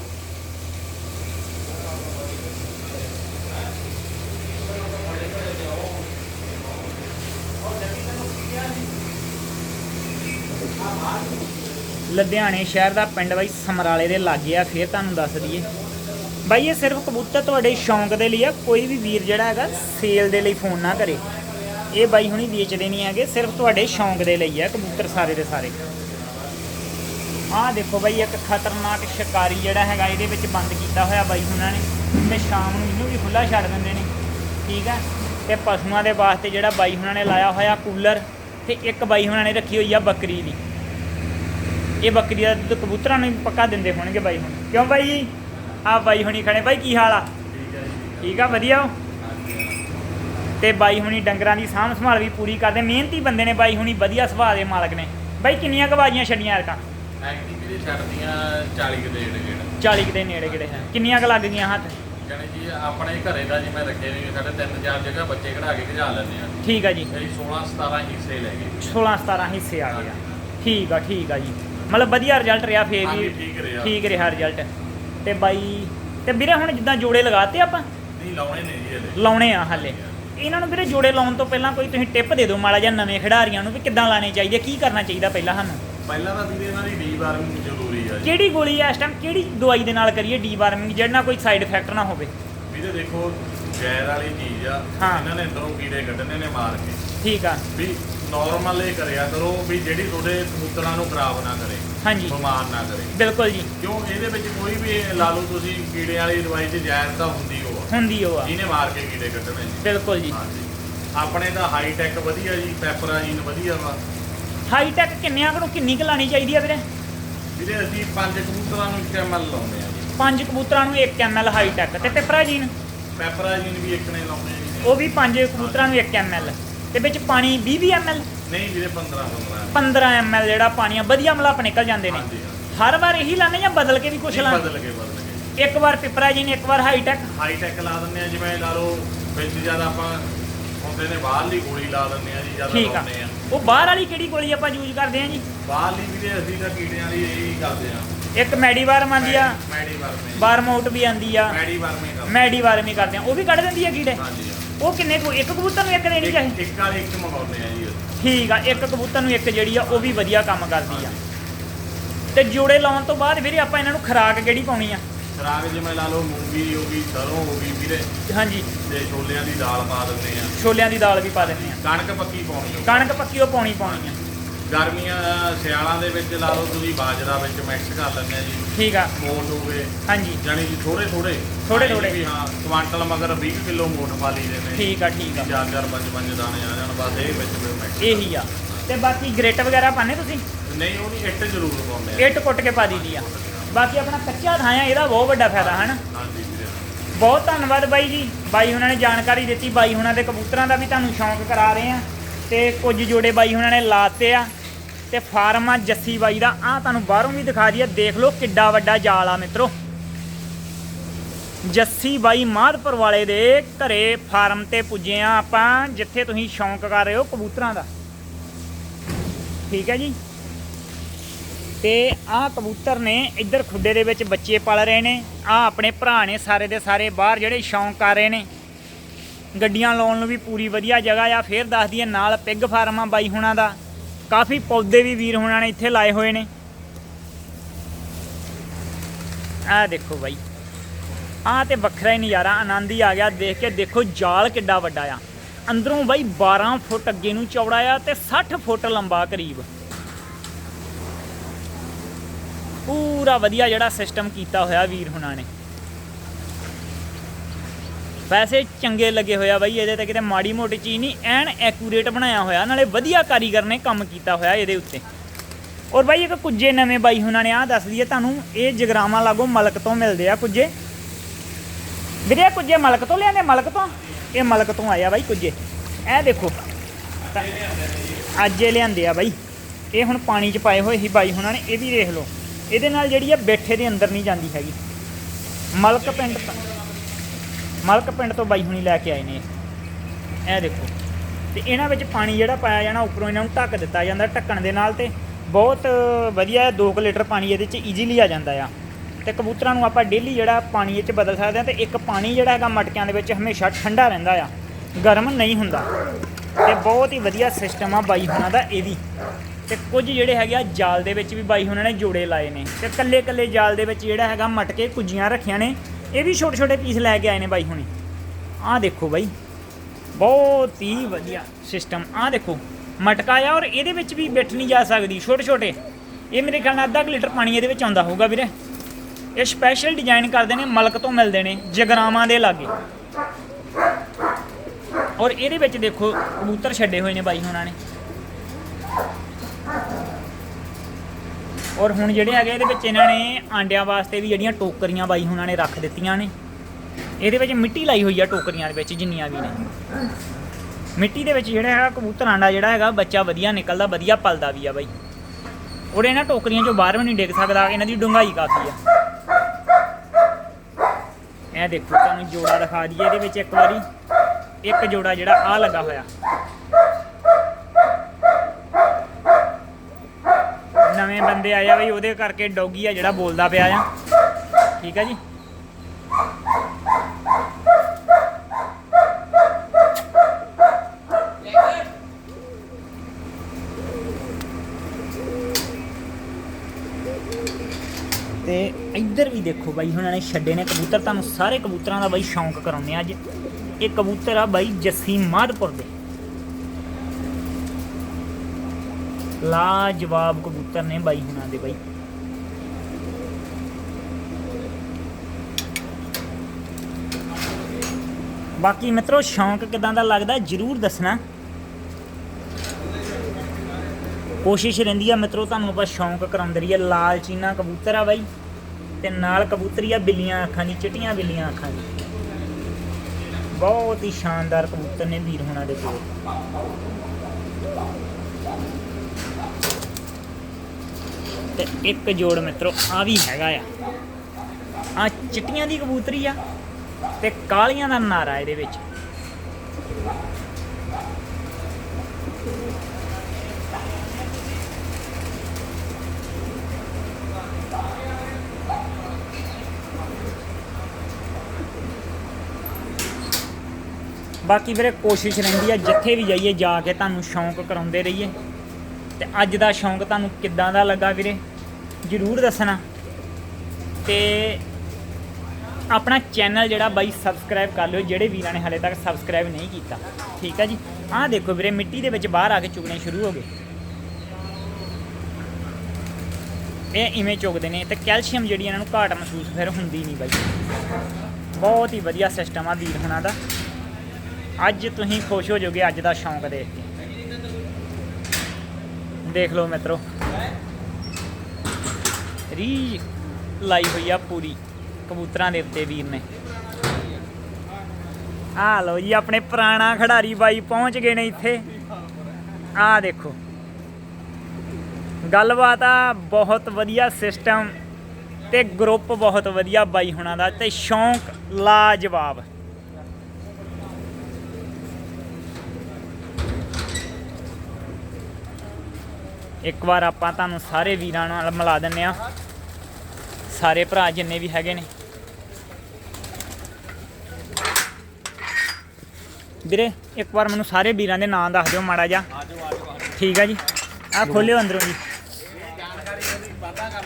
ਲੁਧਿਆਣੇ ਸ਼ਹਿਰ ਦਾ ਪਿੰਡ ਬਾਈ ਸਮਰਾਲੇ ਦੇ ਲਾਗੇ ਆ, ਫੇਰ ਤੁਹਾਨੂੰ ਦੱਸ ਦਈਏ। ਬਾਈ, ਇਹ ਸਿਰਫ ਕਬੂਤਰ ਤੁਹਾਡੇ ਸ਼ੌਂਕ ਦੇ ਲਈ ਆ, ਕੋਈ ਵੀ ਵੀਰ ਜਿਹੜਾ ਹੈਗਾ ਸੇਲ ਦੇ ਲਈ ਫੋਨ ਨਾ ਕਰੇ। ਇਹ ਬਾਈ ਹੁਣੀ ਵੇਚਦੇ ਨਹੀਂ ਹੈਗੇ, ਸਿਰਫ ਤੁਹਾਡੇ ਸ਼ੌਂਕ ਦੇ ਲਈ ਆ, ਕਬੂਤਰ ਸਾਰੇ ਦੇ ਸਾਰੇ। ਆਹ ਦੇਖੋ ਬਾਈ, ਇੱਕ ਖਤਰਨਾਕ ਸ਼ਿਕਾਰੀ ਜਿਹੜਾ ਹੈਗਾ, ਇਹਦੇ ਵਿੱਚ ਬੰਦ ਕੀਤਾ ਹੋਇਆ ਬਾਈ ਹੁਣਾਂ ਨੇ। ਤੇ ਸ਼ਾਮ ਨੂੰ ਇਹਨੂੰ ਵੀ ਖੁੱਲਾ ਛੱਡ ਦਿੰਦੇ ਨੇ। ਠੀਕ ਹੈ ਤੇ ਪਸ਼ੂਆਂ ਦੇ ਵਾਸਤੇ ਜਿਹੜਾ ਬਾਈ ਹੁਣਾਂ ਨੇ ਲਾਇਆ ਹੋਇਆ ਕੂਲਰ, ਤੇ ਇੱਕ ਬਾਈ ਹੁਣਾਂ ਨੇ ਰੱਖੀ ਹੋਈ ਆ ਬੱਕਰੀ ਦੀ। ਇਹ ਬੱਕਰੀ ਦਾ ਦੁੱਧ ਕਬੂਤਰਾਂ ਨੂੰ ਪੱਕਾ ਦਿੰਦੇ ਹੋਣਗੇ ਬਾਈ ਹੁਣ। ਕਿਉਂ ਬਾਈ ਜੀ? ਆ ਬਾਈ ਹੁਣੀ ਖੜੇ। ਬਾਈ, ਕੀ ਹਾਲ ਆ? ਠੀਕ ਆ, ਵਧੀਆ ਹੋ? ਤੇ ਬਾਈ ਹੁਣੀ ਡੰਗਰਾਂ ਦੀ ਸਾਂਭ ਸੰਭਾਲ ਵੀ ਪੂਰੀ ਕਰਦੇ। ਮਿਹਨਤੀ ਬੰਦੇ ਨੇ ਬਾਈ ਹੁਣੀ ਵਧੀਆ ਸੁਭਾਅ ਦੇ ਮਾਲਕ ਨੇ। ਬਾਈ ਕਿੰਨੀਆਂ ਕਵਾਜੀਆਂ ਛੱਡੀਆਂ ਐਰਕਾਂ ਐਕਟਿਵ ਵੀ ਛੱਡਦੀਆਂ 40 ਕੁ ਦੇ ਡੇਢ 40 ਕੁ ਦੇ ਨੇੜੇ ਕਿਹੜੇ ਹੈ। ਕਿੰਨੀਆਂ ਕੁ ਲੱਗ ਗਈਆਂ ਹੱਥ? ਜਾਣੀ ਜੀ ਆਪਣੇ ਘਰੇ ਦਾ ਜਿਵੇਂ ਰੱਖੇ ਨੇ ਸਾਡੇ ਤਿੰਨ ਚਾਰ ਜਗ੍ਹਾ ਬੱਚੇ ਕਢਾ ਕੇ ਖਿਜਾ ਲੈਂਦੇ ਆ। ਠੀਕ ਆ ਜੀ। ਅਸੀਂ 16 17 ਹਿੱਸੇ ਲੈ ਗਏ। 16 17 ਹਿੱਸੇ ਆ ਗਏ ਆ। ਠੀਕ ਆ ਠੀਕ ਆ ਜੀ। ਮਤਲਬ ਵਧੀਆ ਰਿਜ਼ਲਟ ਰਿਹਾ ਫੇਰ ਹਾਂਜੀ, ਵੀ ਠੀਕ ਰਿਹਾ। ਠੀਕ ਰਿਹਾ ਰਿਜ਼ਲਟ ਤੇ ਬਾਈ ਤੇ ਵੀਰੇ ਹੁਣ ਜਿੱਦਾਂ ਜੋੜੇ ਲਗਾਤੇ ਆਪਾਂ? ਨਹੀਂ ਲਾਉਣੇ ਨੇ ਜੀ ਇਹਦੇ ਲਾਉਣੇ ਆ ਹਾਲੇ। ਇਹਨਾਂ ਨੂੰ ਵੀਰੇ ਜੋੜੇ ਲਾਉਣ ਤੋਂ ਪਹਿਲਾਂ ਕੋਈ ਤੁਸੀਂ ਟਿਪ ਦੇ ਦਿਓ ਮਾੜਾ ਜਿਹਾ ਨਵੇਂ ਖਿਡਾਰੀਆਂ ਨੂੰ ਵੀ ਕਿੱਦਾਂ ਲਾਣੇ ਚਾਹੀਦੇ ਕੀ ਕਰਨਾ ਚਾਹੀਦਾ ਪਹਿਲਾਂ ਸਾਨੂੰ? ਪਹਿਲਾਂ ਤਾਂ ਵੀਰੇ ਇਹਨਾਂ ਦੀ ਡੀ ਵਾਰਮਿੰਗ ਜ਼ਰੂਰੀ ਆ ਜੀ। ਕਿਹੜੀ ਗੋਲੀ ਇਸ ਟਾਈਮ ਕਿਹੜੀ ਦਵਾਈ ਦੇ ਨਾਲ ਕਰੀਏ ਡੀਵਾਰਮਿੰਗ ਜਿਹੜਾ ਨਾਲ ਕੋਈ ਸਾਈਡ ਇਫੈਕਟ ਨਾ ਹੋਵੇ? ਵੀਰੇ ਦੇਖੋ ਜ਼ਹਿਰ ਵਾਲੀ ਚੀਜ਼ ਆ ਹਾਂ। ਇਹਨਾਂ ਨੇ ਅੰਦਰੋਂ ਕੀੜੇ ਕੱਢਣੇ ਨੇ ਮਾਰ ਕੇ। ਠੀਕ ਆ। ਵੀ ਨਾਰਮਲ ਇਹ ਕਰਿਆ ਕਰੋ ਵੀ ਜਿਹੜੀ ਤੁਹਾਡੇ ਕਬੂਤਰਾਂ ਨੂੰ ਖਰਾਬ ਨਾ ਕਰੇ ਹਾਂਜੀ। ਬਿਮਾਰ ਨਾ ਕਰੇ। ਬਿਲਕੁਲ ਜੀ। ਕਿਉਂ? ਇਹਦੇ ਵਿੱਚ ਕੋਈ ਵੀ ਇਹ ਲਾ ਲਓ ਤੁਸੀਂ ਕੀੜੇ ਵਾਲੀ ਦਵਾਈ 'ਚ ਜ਼ਹਿਰ ਤਾਂ ਹੁੰਦੀ ਆ ਹੁੰਦੀ ਉਹ ਆ। ਇਹਨੇ ਮਾਰ ਕੇ ਕੀੜੇ ਕੱਢਣੇ। ਨੇ ਬਿਲਕੁਲ ਜੀ। ਹਾਂਜੀ। ਆਪਣੇ ਤਾਂ ਹਾਈ ਟੈਕ ਵਧੀਆ ਜੀ ਪੈਪਰਾਜੀਨ ਵਧੀਆ ਵਾ। ਹਾਈ ਟੈਕ ਕਿੰਨਿਆਂ ਕੁ ਨੂੰ ਕਿੰਨੀ ਕੁ ਲਾਣੀ ਚਾਹੀਦੀ ਆ ਵੀਰੇ? ਵੀਰੇ ਅਸੀਂ ਪੰਜ ਕਬੂਤਰਾਂ ਨੂੰ ਇੱਕ ਐਮਐਲ ਲਾਉਂਦੇ ਆ ਜੀ। ਪੰਜ ਕਬੂਤਰਾਂ ਨੂੰ 1 ml ਹਾਈ ਟੈਕ ਤੇ ਪਿਪਰਾਜੀਨ ਪੈਪਰਾਜੀਨ ਵੀ ਇੱਕ ਨੇ ਲਾਉਂਦੇ ਆ ਜੀ। ਉਹ ਵੀ ਪੰਜ ਕਬੂਤਰਾਂ ਨੂੰ 1 ml ਤੇ ਵਿੱਚ ਪਾਣੀ 20 20 ml? ਨਹੀਂ ਵੀਰੇ 15 15 15 ml ਜਿਹੜਾ ਪਾਣੀ ਆ ਵਧੀਆ ਮਲਾਪ ਨਿਕਲ ਜਾਂਦੇ ਨੇ। ਹਰ ਵਾਰ ਇਹੀ ਲਾਣੇ ਜਾਂ ਬਦਲ ਕੇ ਵੀ ਕੁਛ ਨਹੀਂ, ਲਾ ਬਦਲ ਕੇ ਬਦਲ ਕੇ। ਇੱਕ ਵਾਰ ਪਿਪਰਾਜੀਨ ਇੱਕ ਵਾਰ ਹਾਈ ਟੈਕ ਹਾਈ ਟੈਕ ਲਾ ਦਿੰਦੇ ਆ ਜਿਵੇਂ ਲਾ ਲਓ ਵਿੱਚ ਜ਼ਿਆਦਾ ਆਪਾਂ ਹੁੰਦੇ ਨੇ ਬਾਹਰਲੀ ਗੋਲੀ ਲਾ ਦਿੰਦੇ ਆ ਜੀ ਜ਼ਿਆਦਾ ਠੀਕ ਆ। ਲਾਉਂਦੇ ਆ। ਉਹ ਬਾਹਰ ਵਾਲੀ ਕਿਹੜੀ ਗੋਲੀ ਆਪਾਂ ਯੂਜ਼ ਕਰਦੇ ਆ ਜੀ? ਬਾਹਰਲੀ ਵੀਰੇ ਅਸੀਂ ਤਾਂ ਕੀੜਿਆਂ ਦੀ ਇਹੀ ਕਰਦੇ ਆ। ਇੱਕ ਮੈਡੀਵਾਰਮ ਆਂਦੀ ਆ। ਮੈਡੀ ਵਰਮੇ ਬਾਰਮਆਊਟ ਵੀ ਆਂਦੀ ਆ। ਮੈਡੀ ਵਰਮੇ ਕਰਦੇ ਮੈਡੀਵਾਰਮ ਹੀ ਕਰਦੇ ਆ। ਉਹ ਵੀ ਕੱਢ ਦਿੰਦੀ ਆ ਕੀੜੇ? ਹਾਂਜੀ। ਉਹ ਕਿੰਨੇ ਕੁ ਇੱਕ ਕਬੂਤਰ ਨੂੰ ਇੱਕ ਦੇਣੀ ਚਾਹੀਦੀ ਇੱਕ ਇੱਕ ਵਾਲੀ ਇੱਕ ਮੰਗਾਉਂਦੇ ਆ ਜੀ ਅਸੀਂ। ਠੀਕ ਆ ਇੱਕ ਕਬੂਤਰ ਨੂੰ ਇੱਕ ਜਿਹੜੀ ਆ ਉਹ ਵੀ ਵਧੀਆ ਕੰਮ ਕਰਦੀ ਆ। ਤੇ ਜੋੜੇ ਲਾਉਣ ਤੋਂ ਬਾਅਦ ਵੀਰੇ ਆਪਾਂ ਇਹਨਾਂ ਨੂੰ ਖਰਾਕ ਕਿਹੜੀ ਪਾਉਣੀ ਆ? ਖਰਾਕ ਜਿਵੇਂ ਲਾ ਲਓ ਮੂੰਗੀ ਹੋ ਗਈ ਸਰੋਂ ਹੋ ਗਈ ਵੀਰੇ। ਹਾਂਜੀ। ਤੇ ਛੋਲਿਆਂ ਦੀ ਦਾਲ ਪਾ ਦਿੰਦੇ ਆ। ਛੋਲਿਆਂ ਦੀ ਦਾਲ ਵੀ ਪਾ ਦਿੰਦੇ ਆ। ਕਣਕ ਪੱਕੀ ਪਾਉਣੀ ਹੋ ਕਣਕ ਪੱਕੀ ਉਹ ਪਾਉਣੀ ਪਾਉਣੀ ਆ। ਗਰਮੀਆਂ ਸਿਆਲਾਂ ਦੇ ਵਿੱਚ ਲਾ ਲਓ ਤੁਸੀਂ ਬਾਜਰਾ ਵਿੱਚ ਮਿਕਸ ਕਰ ਲੈਂਦੇ ਆ ਜੀ। ਠੀਕ ਆ। ਮੋਠ ਹੋ ਗਏ। ਹਾਂਜੀ। ਜਾਣੀ ਕਿ ਥੋੜੇ ਥੋੜੇ ਥੋੜੇ ਥੋੜੇ। ਵੀ ਹਾਂ ਕੁਆਂਟਲ ਮਗਰ 20 ਕਿਲੋ ਮੋਠ ਪਾ ਲਈ ਦੇ ਨੇ। ਠੀਕ ਆ ਠੀਕ ਆ। ਚਾਰ ਚਾਰ ਪੰਜ ਪੰਜ ਦਾਣੇ ਆ ਜਾਣ ਬਸ ਇਹ ਵਿੱਚ ਮਿਕਸ ਇਹੀ ਆ। ਤੇ ਬਾਕੀ ਗ੍ਰੇਟ ਵਗੈਰਾ ਪਾਣੇ ਤੁਸੀਂ? ਨਹੀਂ ਉਹ ਨਹੀਂ ਇੱਟ ਜ਼ਰੂਰ ਪਾਉਂਦੇ ਆ। ਇੱਟ ਕੁੱਟ ਕੇ ਪਾ ਦੀਦੀ ਆ। ਬਾਕੀ ਆਪਣਾ ਕੱਚਾ ਥਾਂ ਆ ਇਹਦਾ ਬਹੁਤ ਵੱਡਾ ਫਾਇਦਾ ਹੈ ਨਾ ਹਾਂਜੀ ਵੀਰੇ। ਬਹੁਤ ਧੰਨਵਾਦ ਬਾਈ ਜੀ। ਬਾਈ ਹੁਣਾਂ ਨੇ ਜਾਣਕਾਰੀ ਦਿੱਤੀ ਬਾਈ ਹੁਣਾਂ ਦੇ ਕਬੂਤਰਾਂ ਦਾ ਵੀ ਤੁਹਾਨੂੰ ਸ਼ੌਂਕ ਕਰਾ ਰਹੇ ਆ। ਤੇ ਕੁਝ ਜੋੜੇ ਬਾਈ ਹੁਣਾਂ ਨੇ ਲਾਤੇ ਆ। ਤੇ ਫਾਰਮ ਆ ਜੱਸੀ ਬਾਈ ਦਾ। ਆ ਤੁਹਾਨੂੰ ਬਾਹਰੋਂ ਵੀ ਦਿਖਾ ਦਈਏ ਦੇਖ ਲਓ ਕਿੱਡਾ ਵੱਡਾ ਜਾਲ ਆ ਮਿੱਤਰੋ। ਜੱਸੀ ਬਾਈ ਮਾਧਪੁਰ ਵਾਲੇ ਦੇ ਘਰੇ ਫਾਰਮ ਤੇ ਪੁੱਜੇ ਆ ਆਪਾਂ ਜਿੱਥੇ ਤੁਸੀਂ ਸ਼ੌਂਕ ਕਰ ਰਹੇ ਹੋ ਕਬੂਤਰਾਂ ਦਾ। ਠੀਕ ਹੈ ਜੀ? ਤੇ ਆਹ ਕਬੂਤਰ ਨੇ ਇੱਧਰ ਖੁੱਡੇ ਦੇ ਵਿੱਚ ਬੱਚੇ ਪਲ ਰਹੇ ਨੇ। ਆਹ ਆਪਣੇ ਭਰਾ ਨੇ ਸਾਰੇ ਦੇ ਸਾਰੇ ਬਾਹਰ ਜਿਹੜੇ ਸ਼ੌਂਕ ਕਰ ਰਹੇ ਨੇ। ਗੱਡੀਆਂ ਲਾਉਣ ਨੂੰ ਵੀ ਪੂਰੀ ਵਧੀਆ ਜਗ੍ਹਾ ਆ। ਫੇਰ ਦੱਸ ਦਈਏ ਨਾਲ ਪਿਗ ਫਾਰਮ ਆ ਬਾਈ ਹੁਣਾਂ ਦਾ। ਕਾਫੀ ਪੌਦੇ ਵੀ ਵੀਰ ਹੁਣਾਂ ਨੇ ਇੱਥੇ ਲਾਏ ਹੋਏ ਨੇ। ਆਹ ਦੇਖੋ ਬਾਈ। ਆਹ ਤੇ ਵੱਖਰਾ ਹੀ ਨਜ਼ਾਰਾ, ਆਨੰਦ ਹੀ ਆ ਗਿਆ। ਦੇਖ ਕੇ ਦੇਖੋ, ਜਾਲ ਕਿੱਡਾ ਵੱਡਾ ਆ। ਅੰਦਰੋਂ ਬਾਈ 12 ਫੁੱਟ ਅੱਗੇ ਨੂੰ ਚੌੜਾ ਆ ਤੇ 60 ਫੁੱਟ ਲੰਬਾ ਕਰੀਬ। ਪੂਰਾ ਵਧੀਆ ਜਿਹੜਾ ਸਿਸਟਮ ਕੀਤਾ ਹੋਇਆ ਵੀਰ ਹੁਣਾਂ ਨੇ। ਵੈਸੇ ਚੰਗੇ ਲੱਗੇ ਹੋਇਆ ਬਾਈ, ਇਹਦੇ ਤੇ ਕਿਤੇ ਮਾੜੀ ਮੋਟੀ ਚੀਜ਼ ਨਹੀਂ, ਐਨ ਐਕੂਰੇਟ ਬਣਾਇਆ ਹੋਇਆ, ਨਾਲੇ ਵਧੀਆ ਕਾਰੀਗਰ ਨੇ ਕੰਮ ਕੀਤਾ ਹੋਇਆ ਇਹਦੇ ਉੱਤੇ। ਔਰ ਬਾਈ, ਇੱਕ ਕੁੱਜੇ ਨਵੇਂ ਬਾਈ ਹੁਣਾਂ ਨੇ, ਆਹ ਦੱਸ ਦਈਏ ਤੁਹਾਨੂੰ, ਇਹ ਜਗਰਾਵਾਂ ਲਾਗੋ ਮਲਕ ਤੋਂ ਮਿਲਦੇ ਆ ਕੁੱਜੇ। ਵੀਰੇ, ਇਹ ਕੁੱਜੇ ਮਲਕ ਤੋਂ ਲਿਆਂਦੇ ਮਲਕ ਤੋਂ? ਇਹ ਮਲਕ ਤੋਂ ਆਇਆ ਬਾਈ ਕੁੱਜੇ। ਇਹ ਦੇਖੋ ਅੱਜ ਇਹ ਲਿਆਂਦੇ ਆ ਬਾਈ। ਇਹ ਹੁਣ ਪਾਣੀ 'ਚ ਪਾਏ ਹੋਏ ਸੀ ਬਾਈ ਹੁਣਾਂ ਨੇ, ਇਹ ਵੀ ਦੇਖ ਲਓ। ਇਹਦੇ ਨਾਲ ਜਿਹੜੀ ਆ ਬੈਠੇ ਦੇ ਅੰਦਰ ਨਹੀਂ ਜਾਂਦੀ ਹੈਗੀ। ਮਲਕ ਪਿੰਡ ਤੋਂ ਮਲਕ ਪਿੰਡ ਤੋਂ ਬਾਈ ਹੁਣੀ ਲੈ ਕੇ ਆਏ ਨੇ ਇਹ। ਦੇਖੋ। ਤੇ ਇਹਨਾਂ ਵਿੱਚ ਪਾਣੀ ਜਿਹੜਾ ਪਾਇਆ ਜਾਣਾ, ਉੱਪਰੋਂ ਇਹਨਾਂ ਨੂੰ ਢੱਕ ਦਿੱਤਾ ਜਾਂਦਾ ਢੱਕਣ ਦੇ ਨਾਲ ਤੇ ਬਹੁਤ ਵਧੀਆ 2 ਲੀਟਰ ਪਾਣੀ ਇਹਦੇ 'ਚ ਈਜ਼ੀਲੀ ਆ ਜਾਂਦਾ ਆ। ਤੇ ਕਬੂਤਰਾਂ ਨੂੰ ਆਪਾਂ ਡੇਲੀ ਜਿਹੜਾ ਪਾਣੀ ਇਹ 'ਚ ਬਦਲ ਸਕਦੇ ਹਾਂ ਤੇ ਇੱਕ ਪਾਣੀ ਜਿਹੜਾ ਹੈਗਾ ਮਟਕਿਆਂ ਦੇ ਵਿੱਚ ਹਮੇਸ਼ਾ ਠੰਡਾ ਰਹਿੰਦਾ ਆ। ਗਰਮ ਨਹੀਂ ਹੁੰਦਾ। ਤੇ ਬਹੁਤ ਹੀ ਵਧੀਆ ਸਿਸਟਮ ਆ ਬਾਈ ਹੁਣਾਂ ਦਾ ਇਹ ਵੀ ਤੇ ਕੁਝ ਜਿਹੜੇ ਹੈਗੇ ਆ ਜਾਲ ਦੇ ਵਿੱਚ ਵੀ ਬਾਈ ਹੁਣਾਂ ਨੇ ਜੋੜੇ ਲਾਏ ਨੇ। ਤੇ ਕੱਲੇ ਕੱਲੇ ਜਾਲ ਦੇ ਵਿੱਚ ਜਿਹੜਾ ਹੈਗਾ ਮਟਕੇ ਕੁੱਜੀਆਂ ਰੱਖੀਆਂ ਨੇ। ਇਹ ਵੀ ਛੋਟੇ ਛੋਟੇ ਪੀਸ ਲੈ ਕੇ ਆਏ ਨੇ ਬਾਈ ਹੁਣੇ। ਆਹ ਦੇਖੋ ਬਾਈ। ਬਹੁਤ ਹੀ ਵਧੀਆ ਸਿਸਟਮ ਆਹ ਦੇਖੋ, ਮਟਕਾ ਆ ਔਰ ਇਹਦੇ ਵਿੱਚ ਵੀ ਬਿੱਠ ਨਹੀਂ ਜਾ ਸਕਦੀ ਛੋਟੇ ਛੋਟੇ ਇਹ ਮੇਰੇ ਖਿਆਲ ਨਾਲ ਅੱਧਾ ਕੁ ਲੀਟਰ ਪਾਣੀ ਇਹਦੇ ਵਿੱਚ ਆਉਂਦਾ ਹੋਊਗਾ ਵੀਰੇ। ਇਹ ਸਪੈਸ਼ਲ ਡਿਜ਼ਾਈਨ ਕਰਦੇ ਨੇ, ਮਲਕ ਤੋਂ ਮਿਲਦੇ ਨੇ, ਜਗਰਾਵਾਂ ਦੇ ਲਾਗੇ। ਔਰ ਇਹਦੇ ਵਿੱਚ ਦੇਖੋ ਕਬੂਤਰ ਛੱਡੇ ਹੋਏ ਨੇ ਬਾਈ ਹੁਣਾਂ ਨੇ। ਔਰ ਹੁਣ ਜਿਹੜੇ ਹੈਗੇ ਇਹਦੇ ਵਿੱਚ ਇਹਨਾਂ ਨੇ ਆਂਡਿਆਂ ਵਾਸਤੇ ਵੀ ਜਿਹੜੀਆਂ ਟੋਕਰੀਆਂ ਬਾਈ ਹੁਣਾਂ ਨੇ ਰੱਖ ਦਿੱਤੀਆਂ ਨੇ। ਇਹਦੇ ਵਿੱਚ ਮਿੱਟੀ ਲਾਈ ਹੋਈ ਆ ਟੋਕਰੀਆਂ ਦੇ ਵਿੱਚ, ਜਿੰਨੀਆਂ ਵੀ ਨੇ। ਮਿੱਟੀ ਦੇ ਵਿੱਚ ਜਿਹੜਾ ਹੈਗਾ ਕਬੂਤਰ ਆਂਡਾ ਜਿਹੜਾ ਹੈਗਾ ਬੱਚਾ ਵਧੀਆ ਨਿਕਲਦਾ, ਵਧੀਆ ਪਲਦਾ ਵੀ ਆ ਬਾਈ। ਔਰ ਇਹਨਾਂ ਟੋਕਰੀਆਂ ਚੋਂ ਬਾਹਰ ਵੀ ਨਹੀਂ ਡਿੱਗ ਸਕਦਾ, ਇਹਨਾਂ ਦੀ ਡੂੰਘਾਈ ਕਾਫੀ ਆ। ਇਹ ਦੇਖੋ, ਤੁਹਾਨੂੰ ਜੋੜਾ ਦਿਖਾ ਦਈਏ ਇਹਦੇ ਵਿੱਚ ਇੱਕ ਵਾਰੀ। ਇੱਕ ਜੋੜਾ ਜਿਹੜਾ ਆ ਲੱਗਾ ਹੋਇਆ। ਨਵੇਂ ਬੰਦੇ ਆਏ ਆ ਬਈ, ਉਹਦੇ ਕਰਕੇ ਡੌਗੀ ਆ ਜਿਹੜਾ ਬੋਲਦਾ ਪਿਆ ਆ। ਠੀਕ ਆ ਜੀ? ਤੇ ਇੱਧਰ ਵੀ ਦੇਖੋ ਬਾਈ, ਹੁਣਾਂ ਨੇ ਛੱਡੇ ਨੇ ਕਬੂਤਰ। ਤੁਹਾਨੂੰ ਸਾਰੇ ਕਬੂਤਰਾਂ ਦਾ ਬਾਈ ਸ਼ੌਂਕ ਕਰਾਉਂਦੇ ਆ ਅੱਜ। ਇਹ ਕਬੂਤਰ ਆ ਬਾਈ ਜੱਸੀ ਮਾਧਪੁਰ ਦੇ। ਲਾਜਵਾਬ ਕਬੂਤਰ ਨੇ ਬਾਈ ਹੁਣਾਂ ਦੇ ਬਾਈ। ਬਾਕੀ ਮਿੱਤਰੋ, ਸ਼ੌਂਕ ਕਿਦਾਂ ਦਾ ਲੱਗਦਾ ਜਰੂਰ ਦੱਸਣਾ। ਕੋਸ਼ਿਸ਼ ਰਹਿੰਦੀ ਆ ਮਿੱਤਰੋ, ਤੁਹਾਨੂੰ ਆਪਾਂ ਸ਼ੌਂਕ ਕਰਾਉਂਦੇ ਰਹੀਏ। ਲਾਲ ਚੀਨਾ ਕਬੂਤਰ ਆ ਬਾਈ, ਤੇ ਨਾਲ ਕਬੂਤਰੀ ਆ ਬਿੱਲੀਆਂ ਅੱਖਾਂ ਦੀ, ਚਿੱਟੀਆਂ ਬਿੱਲੀਆਂ ਅੱਖਾਂ ਦੀ। ਬਹੁਤ ਹੀ ਸ਼ਾਨਦਾਰ ਕਬੂਤਰ ਨੇ ਵੀਰ ਹੋਣਾ ਦੇ ਕੋਲ। ਤੇ ਇੱਕ ਜੋੜ ਮਿੱਤਰੋ ਆ ਵੀ ਹੈਗਾ ਆ। ਆ ਚਿੱਟੀਆਂ ਦੀ ਕਬੂਤਰੀ ਆ ਤੇ ਕਾਲੀਆਂ ਦਾ ਨਾਰਾ ਇਹਦੇ ਵਿੱਚ। ਬਾਕੀ ਵੀਰੇ, ਕੋਸ਼ਿਸ਼ ਰਹਿੰਦੀ ਆ, ਜਿੱਥੇ ਵੀ ਜਾਈਏ, ਜਾ ਕੇ ਤੁਹਾਨੂੰ ਸ਼ੌਂਕ ਕਰਾਉਂਦੇ ਰਹੀਏ। ਤੇ ਅੱਜ ਦਾ ਸ਼ੌਂਕ ਤੁਹਾਨੂੰ ਕਿੱਦਾਂ ਦਾ ਲੱਗਾ ਵੀਰੇ? ਜਰੂਰ ਦੱਸਣਾ ਤੇ ਆਪਣਾ ਚੈਨਲ ਜਿਹੜਾ ਬਾਈ ਸਬਸਕ੍ਰਾਈਬ ਕਰ ਲਿਓ, ਜਿਹੜੇ ਵੀਰਾਂ ਨੇ ਹਲੇ ਤੱਕ ਸਬਸਕ੍ਰਾਈਬ ਨਹੀਂ ਕੀਤਾ। ਠੀਕ ਆ ਜੀ? ਆਹ ਦੇਖੋ ਵੀਰੇ, ਮਿੱਟੀ ਦੇ ਵਿੱਚ ਬਾਹਰ ਆ ਕੇ ਚੁਗਣੇ ਸ਼ੁਰੂ ਹੋ ਗਏ। ਇਹ ਇਵੇਂ ਚੁਗਦੇ ਨੇ ਤੇ ਕੈਲਸ਼ੀਅਮ ਜਿਹੜੀ ਇਹਨਾਂ ਨੂੰ ਘਾਟ ਮਹਿਸੂਸ ਫਿਰ ਹੁੰਦੀ ਨਹੀਂ ਬਾਈ। ਬਹੁਤ ਹੀ ਵਧੀਆ ਸਿਸਟਮ ਆ ਵੀਰ ਹੁਣਾਂ ਦਾ। ਅੱਜ ਤੁਸੀਂ ਖੁਸ਼ ਹੋ ਜਾਓਗੇ, ਅੱਜ ਦਾ ਸ਼ੌਂਕ ਦੇਖ ਕੇ। ਦੇਖ ਲਓ ਮਿੱਤਰੋ। ਰੀ ਲਾਈ ਹੋਈ ਆ ਪੂਰੀ ਕਬੂਤਰਾਂ ਦੇ ਉੱਤੇ ਵੀਰ ਨੇ। ਆ ਲਓ ਜੀ, ਆਪਣੇ ਪੁਰਾਣਾ ਖਿਡਾਰੀ ਬਾਈ ਪਹੁੰਚ ਗਏ ਨੇ ਇੱਥੇ। ਆ ਦੇਖੋ। ਗੱਲਬਾਤ ਆ, ਬਹੁਤ ਵਧੀਆ ਸਿਸਟਮ ਤੇ ਗਰੁੱਪ ਬਹੁਤ ਵਧੀਆ ਬਾਈ ਹੁਣਾਂ ਦਾ ਤੇ ਸ਼ੌਂਕ ਲਾਜਵਾਬ। ਇੱਕ ਵਾਰ ਆਪਾਂ ਤੁਹਾਨੂੰ ਸਾਰੇ ਵੀਰਾਂ ਨਾਲ ਮਿਲਾ ਦਿੰਨੇ ਆ ਸਾਰੇ ਭਰਾ ਜਿੰਨੇ ਵੀ ਹੈਗੇ ਨੇ। ਵੀਰੇ ਇੱਕ ਵਾਰ ਮੈਨੂੰ ਸਾਰੇ ਵੀਰਾਂ ਦੇ ਨਾਂ ਦੱਸ ਦਿਓ ਮਾੜਾ ਜਿਹਾ। ਠੀਕ ਆ ਜੀ। ਆ ਖੋਲਿਓ ਅੰਦਰੋਂ ਜੀ।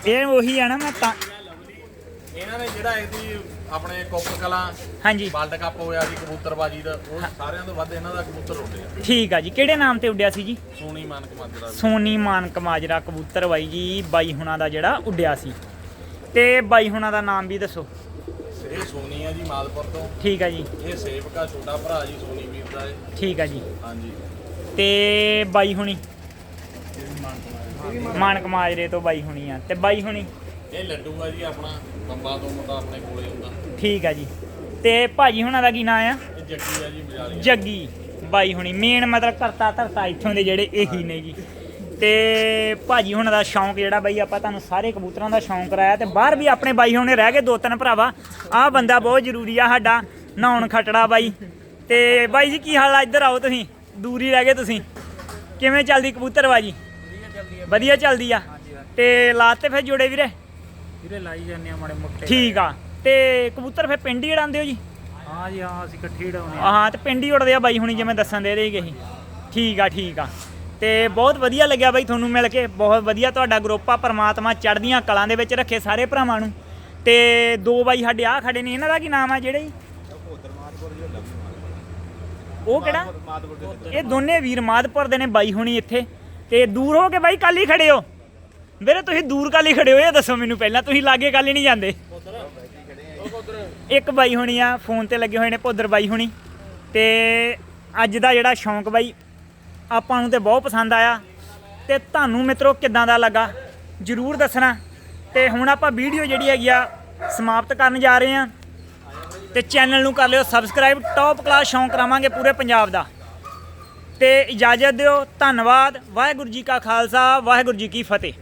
ਇਹ ਉਹੀ ਆ ਨਾ ਮੈਂ ਤਾਂ ਇਹਨਾਂ ਨੇ ਜਿਹੜਾ ਇਹਦੀ ਆਪਣੇ ਕੁੱਪ ਕਲਾਂ ਹਾਂਜੀ। ਵਰਲਡ ਕੱਪ ਹੋਇਆ ਸੀ ਕਬੂਤਰਬਾਜੀ ਦਾ ਉਹ ਸਾਰਿਆਂ ਤੋਂ ਵੱਧ ਇਹਨਾਂ ਦਾ ਕਬੂਤਰ ਉੱਡਿਆ ਠੀਕ ਆ ਜੀ। ਕਿਹੜੇ ਨਾਮ ਤੇ ਉੱਡਿਆ ਸੀ ਜੀ? ਸੋਨੀ ਮਾਨਕ ਮਾਜਰਾ ਸੋਨੀ ਮਾਨਕ ਮਾਜਰਾ ਕਬੂਤਰ ਬਾਈ ਜੀ ਬਾਈ ਹੁਣਾਂ ਦਾ ਜਿਹੜਾ ਉੱਡਿਆ ਸੀ। ਤੇ ਬਾਈ ਹੁਣਾਂ ਦਾ ਨਾਮ ਵੀ ਦੱਸੋ। ਇਹ ਸੋਨੀ ਆ ਜੀ ਮਾਲਪੁਰ ਤੋਂ। ਠੀਕ ਆ ਜੀ। ਇਹ ਸੇਵਕਾ ਛੋਟਾ ਭਰਾ ਜੀ ਸੋਨੀ ਵੀਰ ਦਾ ਹੈ ਠੀਕ ਆ ਜੀ। ਹਾਂਜੀ। ਤੇ ਬਾਈ ਹੁਣੀ? ਮਾਨਕ ਮਾਜਰੇ ਤੋਂ ਬਾਈ ਹੁਣੀ ਆ। ਤੇ ਬਾਈ ਹੁਣੀ? ਇਹ ਲੱਡੂ ਆ ਜੀ ਆਪਣਾ ਬੰਬਾ ਤੋਂ ਮੁੰਡਾ ਆਪਣੇ ਕੋਲੇ ਹੁੰਦਾ। ਠੀਕ ਆ ਜੀ। ਤੇ ਭਾਜੀ ਹੁਣਾਂ ਦਾ ਕੀ ਨਾਂ ਆ? ਇਹ ਜੱਗੀ ਆ ਜੀ ਬਜਾਲੀ ਜੱਗੀ। ਬਾਈ ਹੁਣੀ ਮੇਨ ਮਤਲਬ ਕਰਤਾ ਧਰਤਾ ਇੱਥੋਂ ਦੇ ਜਿਹੜੇ ਇਹੀ ਨੇ ਜੀ। ਤੇ ਭਾਜੀ ਹੁਣਾਂ ਦਾ ਸ਼ੌਂਕ ਜਿਹੜਾ ਬਾਈ ਆਪਾਂ ਤੁਹਾਨੂੰ ਸਾਰੇ ਕਬੂਤਰਾਂ ਦਾ ਸ਼ੌਂਕ ਕਰਾਇਆ ਤੇ ਬਾਹਰ ਵੀ ਆਪਣੇ ਬਾਈ ਹੁਣੇ ਰਹਿ ਗਏ ਦੋ ਤਿੰਨ ਭਰਾਵਾ। ਆਹ ਬੰਦਾ ਬਹੁਤ ਜ਼ਰੂਰੀ ਆ ਸਾਡਾ ਨਹਾਉਣ ਖਟੜਾ ਬਾਈ। ਤੇ ਬਾਈ ਜੀ ਕੀ ਹਾਲ ਆ? ਇੱਧਰ ਆਓ ਤੁਸੀਂ ਦੂਰੀ ਰਹਿ ਗਏ ਤੁਸੀਂ। ਕਿਵੇਂ ਚੱਲਦੀ ਕਬੂਤਰਬਾਜੀ ਵਧੀਆ ਚੱਲਦੀ ਆ। ਤੇ ਲਾਤੇ ਫਿਰ ਜੋੜੇ ਵੀਰੇ? ਵੀਰੇ ਲਾਈ ਜਾਂਦੇ ਆ ਮਾੜੇ ਮੋਟੇ। ਠੀਕ ਆ। ਤੇ ਕਬੂਤਰ ਫਿਰ ਪਿੰਡ ਹੀ ਉਡਾਉਂਦੇ ਹੋ ਜੀ? ਹਾਂ ਜੀ ਹਾਂ ਅਸੀਂ ਇਕੱਠੇ ਡਾਉਣੇ ਆ। ਹਾਂ ਤੇ ਪਿੰਡ ਹੀ ਉੜਦੇ ਆ ਬਾਈ ਹੁਣੀ ਜਿਵੇਂ ਦੱਸਣ ਦੇ ਰਹੇ ਸੀ ਠੀਕ ਆ ਠੀਕ ਆ। ਤੇ ਬਹੁਤ ਵਧੀਆ ਲੱਗਿਆ ਬਾਈ ਤੁਹਾਨੂੰ ਮਿਲ ਕੇ। ਬਹੁਤ ਵਧੀਆ ਤੁਹਾਡਾ ਗਰੁੱਪ ਆ, ਪਰਮਾਤਮਾ ਚੜ੍ਹਦੀਆਂ ਕਲਾਂ ਦੇ ਵਿੱਚ ਰੱਖੇ ਸਾਰੇ ਭਰਾਵਾਂ ਨੂੰ। ਤੇ ਦੋ ਬਾਈ ਸਾਡੇ ਆ ਖੜੇ ਨੇ, ਇਹਨਾਂ ਦਾ ਕੀ ਨਾਮ ਆ ਜਿਹੜੇ? ਉਹ ਕਿਹੜਾ? ਇਹ ਦੋਨੇ ਵੀਰ ਮਾਧਪੁਰ ਦੇ ਨੇ ਬਾਈ ਹੋਣੀ ਇੱਥੇ। ਤੇ ਦੂਰ ਹੋ ਕੇ ਬਾਈ ਕੱਲ ਹੀ ਖੜੇ ਹੋ। ਵੀਰੇ, ਤੁਸੀਂ ਦੂਰ ਕੱਲ ਹੀ ਖੜੇ ਹੋ, ਇਹ ਦੱਸੋ ਮੈਨੂੰ ਪਹਿਲਾਂ। ਤੁਸੀਂ ਲਾਗੇ ਕੱਲ ਹੀ ਨਹੀਂ ਜਾਂਦੇ। ਇੱਕ ਬਾਈ ਹੋਣੀ ਆ, ਫੋਨ ਤੇ ਲੱਗੇ ਹੋਏ ਨੇ, ਭੁੱਦਰ ਬਾਈ ਹੋਣੀ। ਤੇ ਅੱਜ ਦਾ ਜਿਹੜਾ ਸ਼ੌਂਕ ਬਾਈ ਆਪਾਂ ਨੂੰ ਤੇ ਬਹੁਤ ਪਸੰਦ ਆਇਆ। ਤੇ ਤੁਹਾਨੂੰ ਮਿੱਤਰੋ ਕਿੱਦਾਂ ਦਾ ਲੱਗਾ? ਜਰੂਰ ਦੱਸਣਾ। ਤੇ ਹੁਣ ਆਪਾਂ ਵੀਡੀਓ ਜਿਹੜੀ ਹੈਗੀ ਆ, ਸਮਾਪਤ ਕਰਨ ਜਾ ਰਹੇ ਹਾਂ। ਤੇ ਚੈਨਲ ਨੂੰ ਕਰ ਲਿਓ ਸਬਸਕ੍ਰਾਈਬ। ਟੌਪ ਕਲਾਸ ਸ਼ੌਂਕ ਕਰਾਵਾਂਗੇ ਪੂਰੇ ਪੰਜਾਬ ਦਾ। ਤੇ ਇਜਾਜ਼ਤ ਦਿਓ। ਧੰਨਵਾਦ। ਵਾਹਿਗੁਰੂ ਜੀ ਕਾ ਖਾਲਸਾ। ਵਾਹਿਗੁਰੂ ਜੀ ਕੀ ਫਤਿਹ।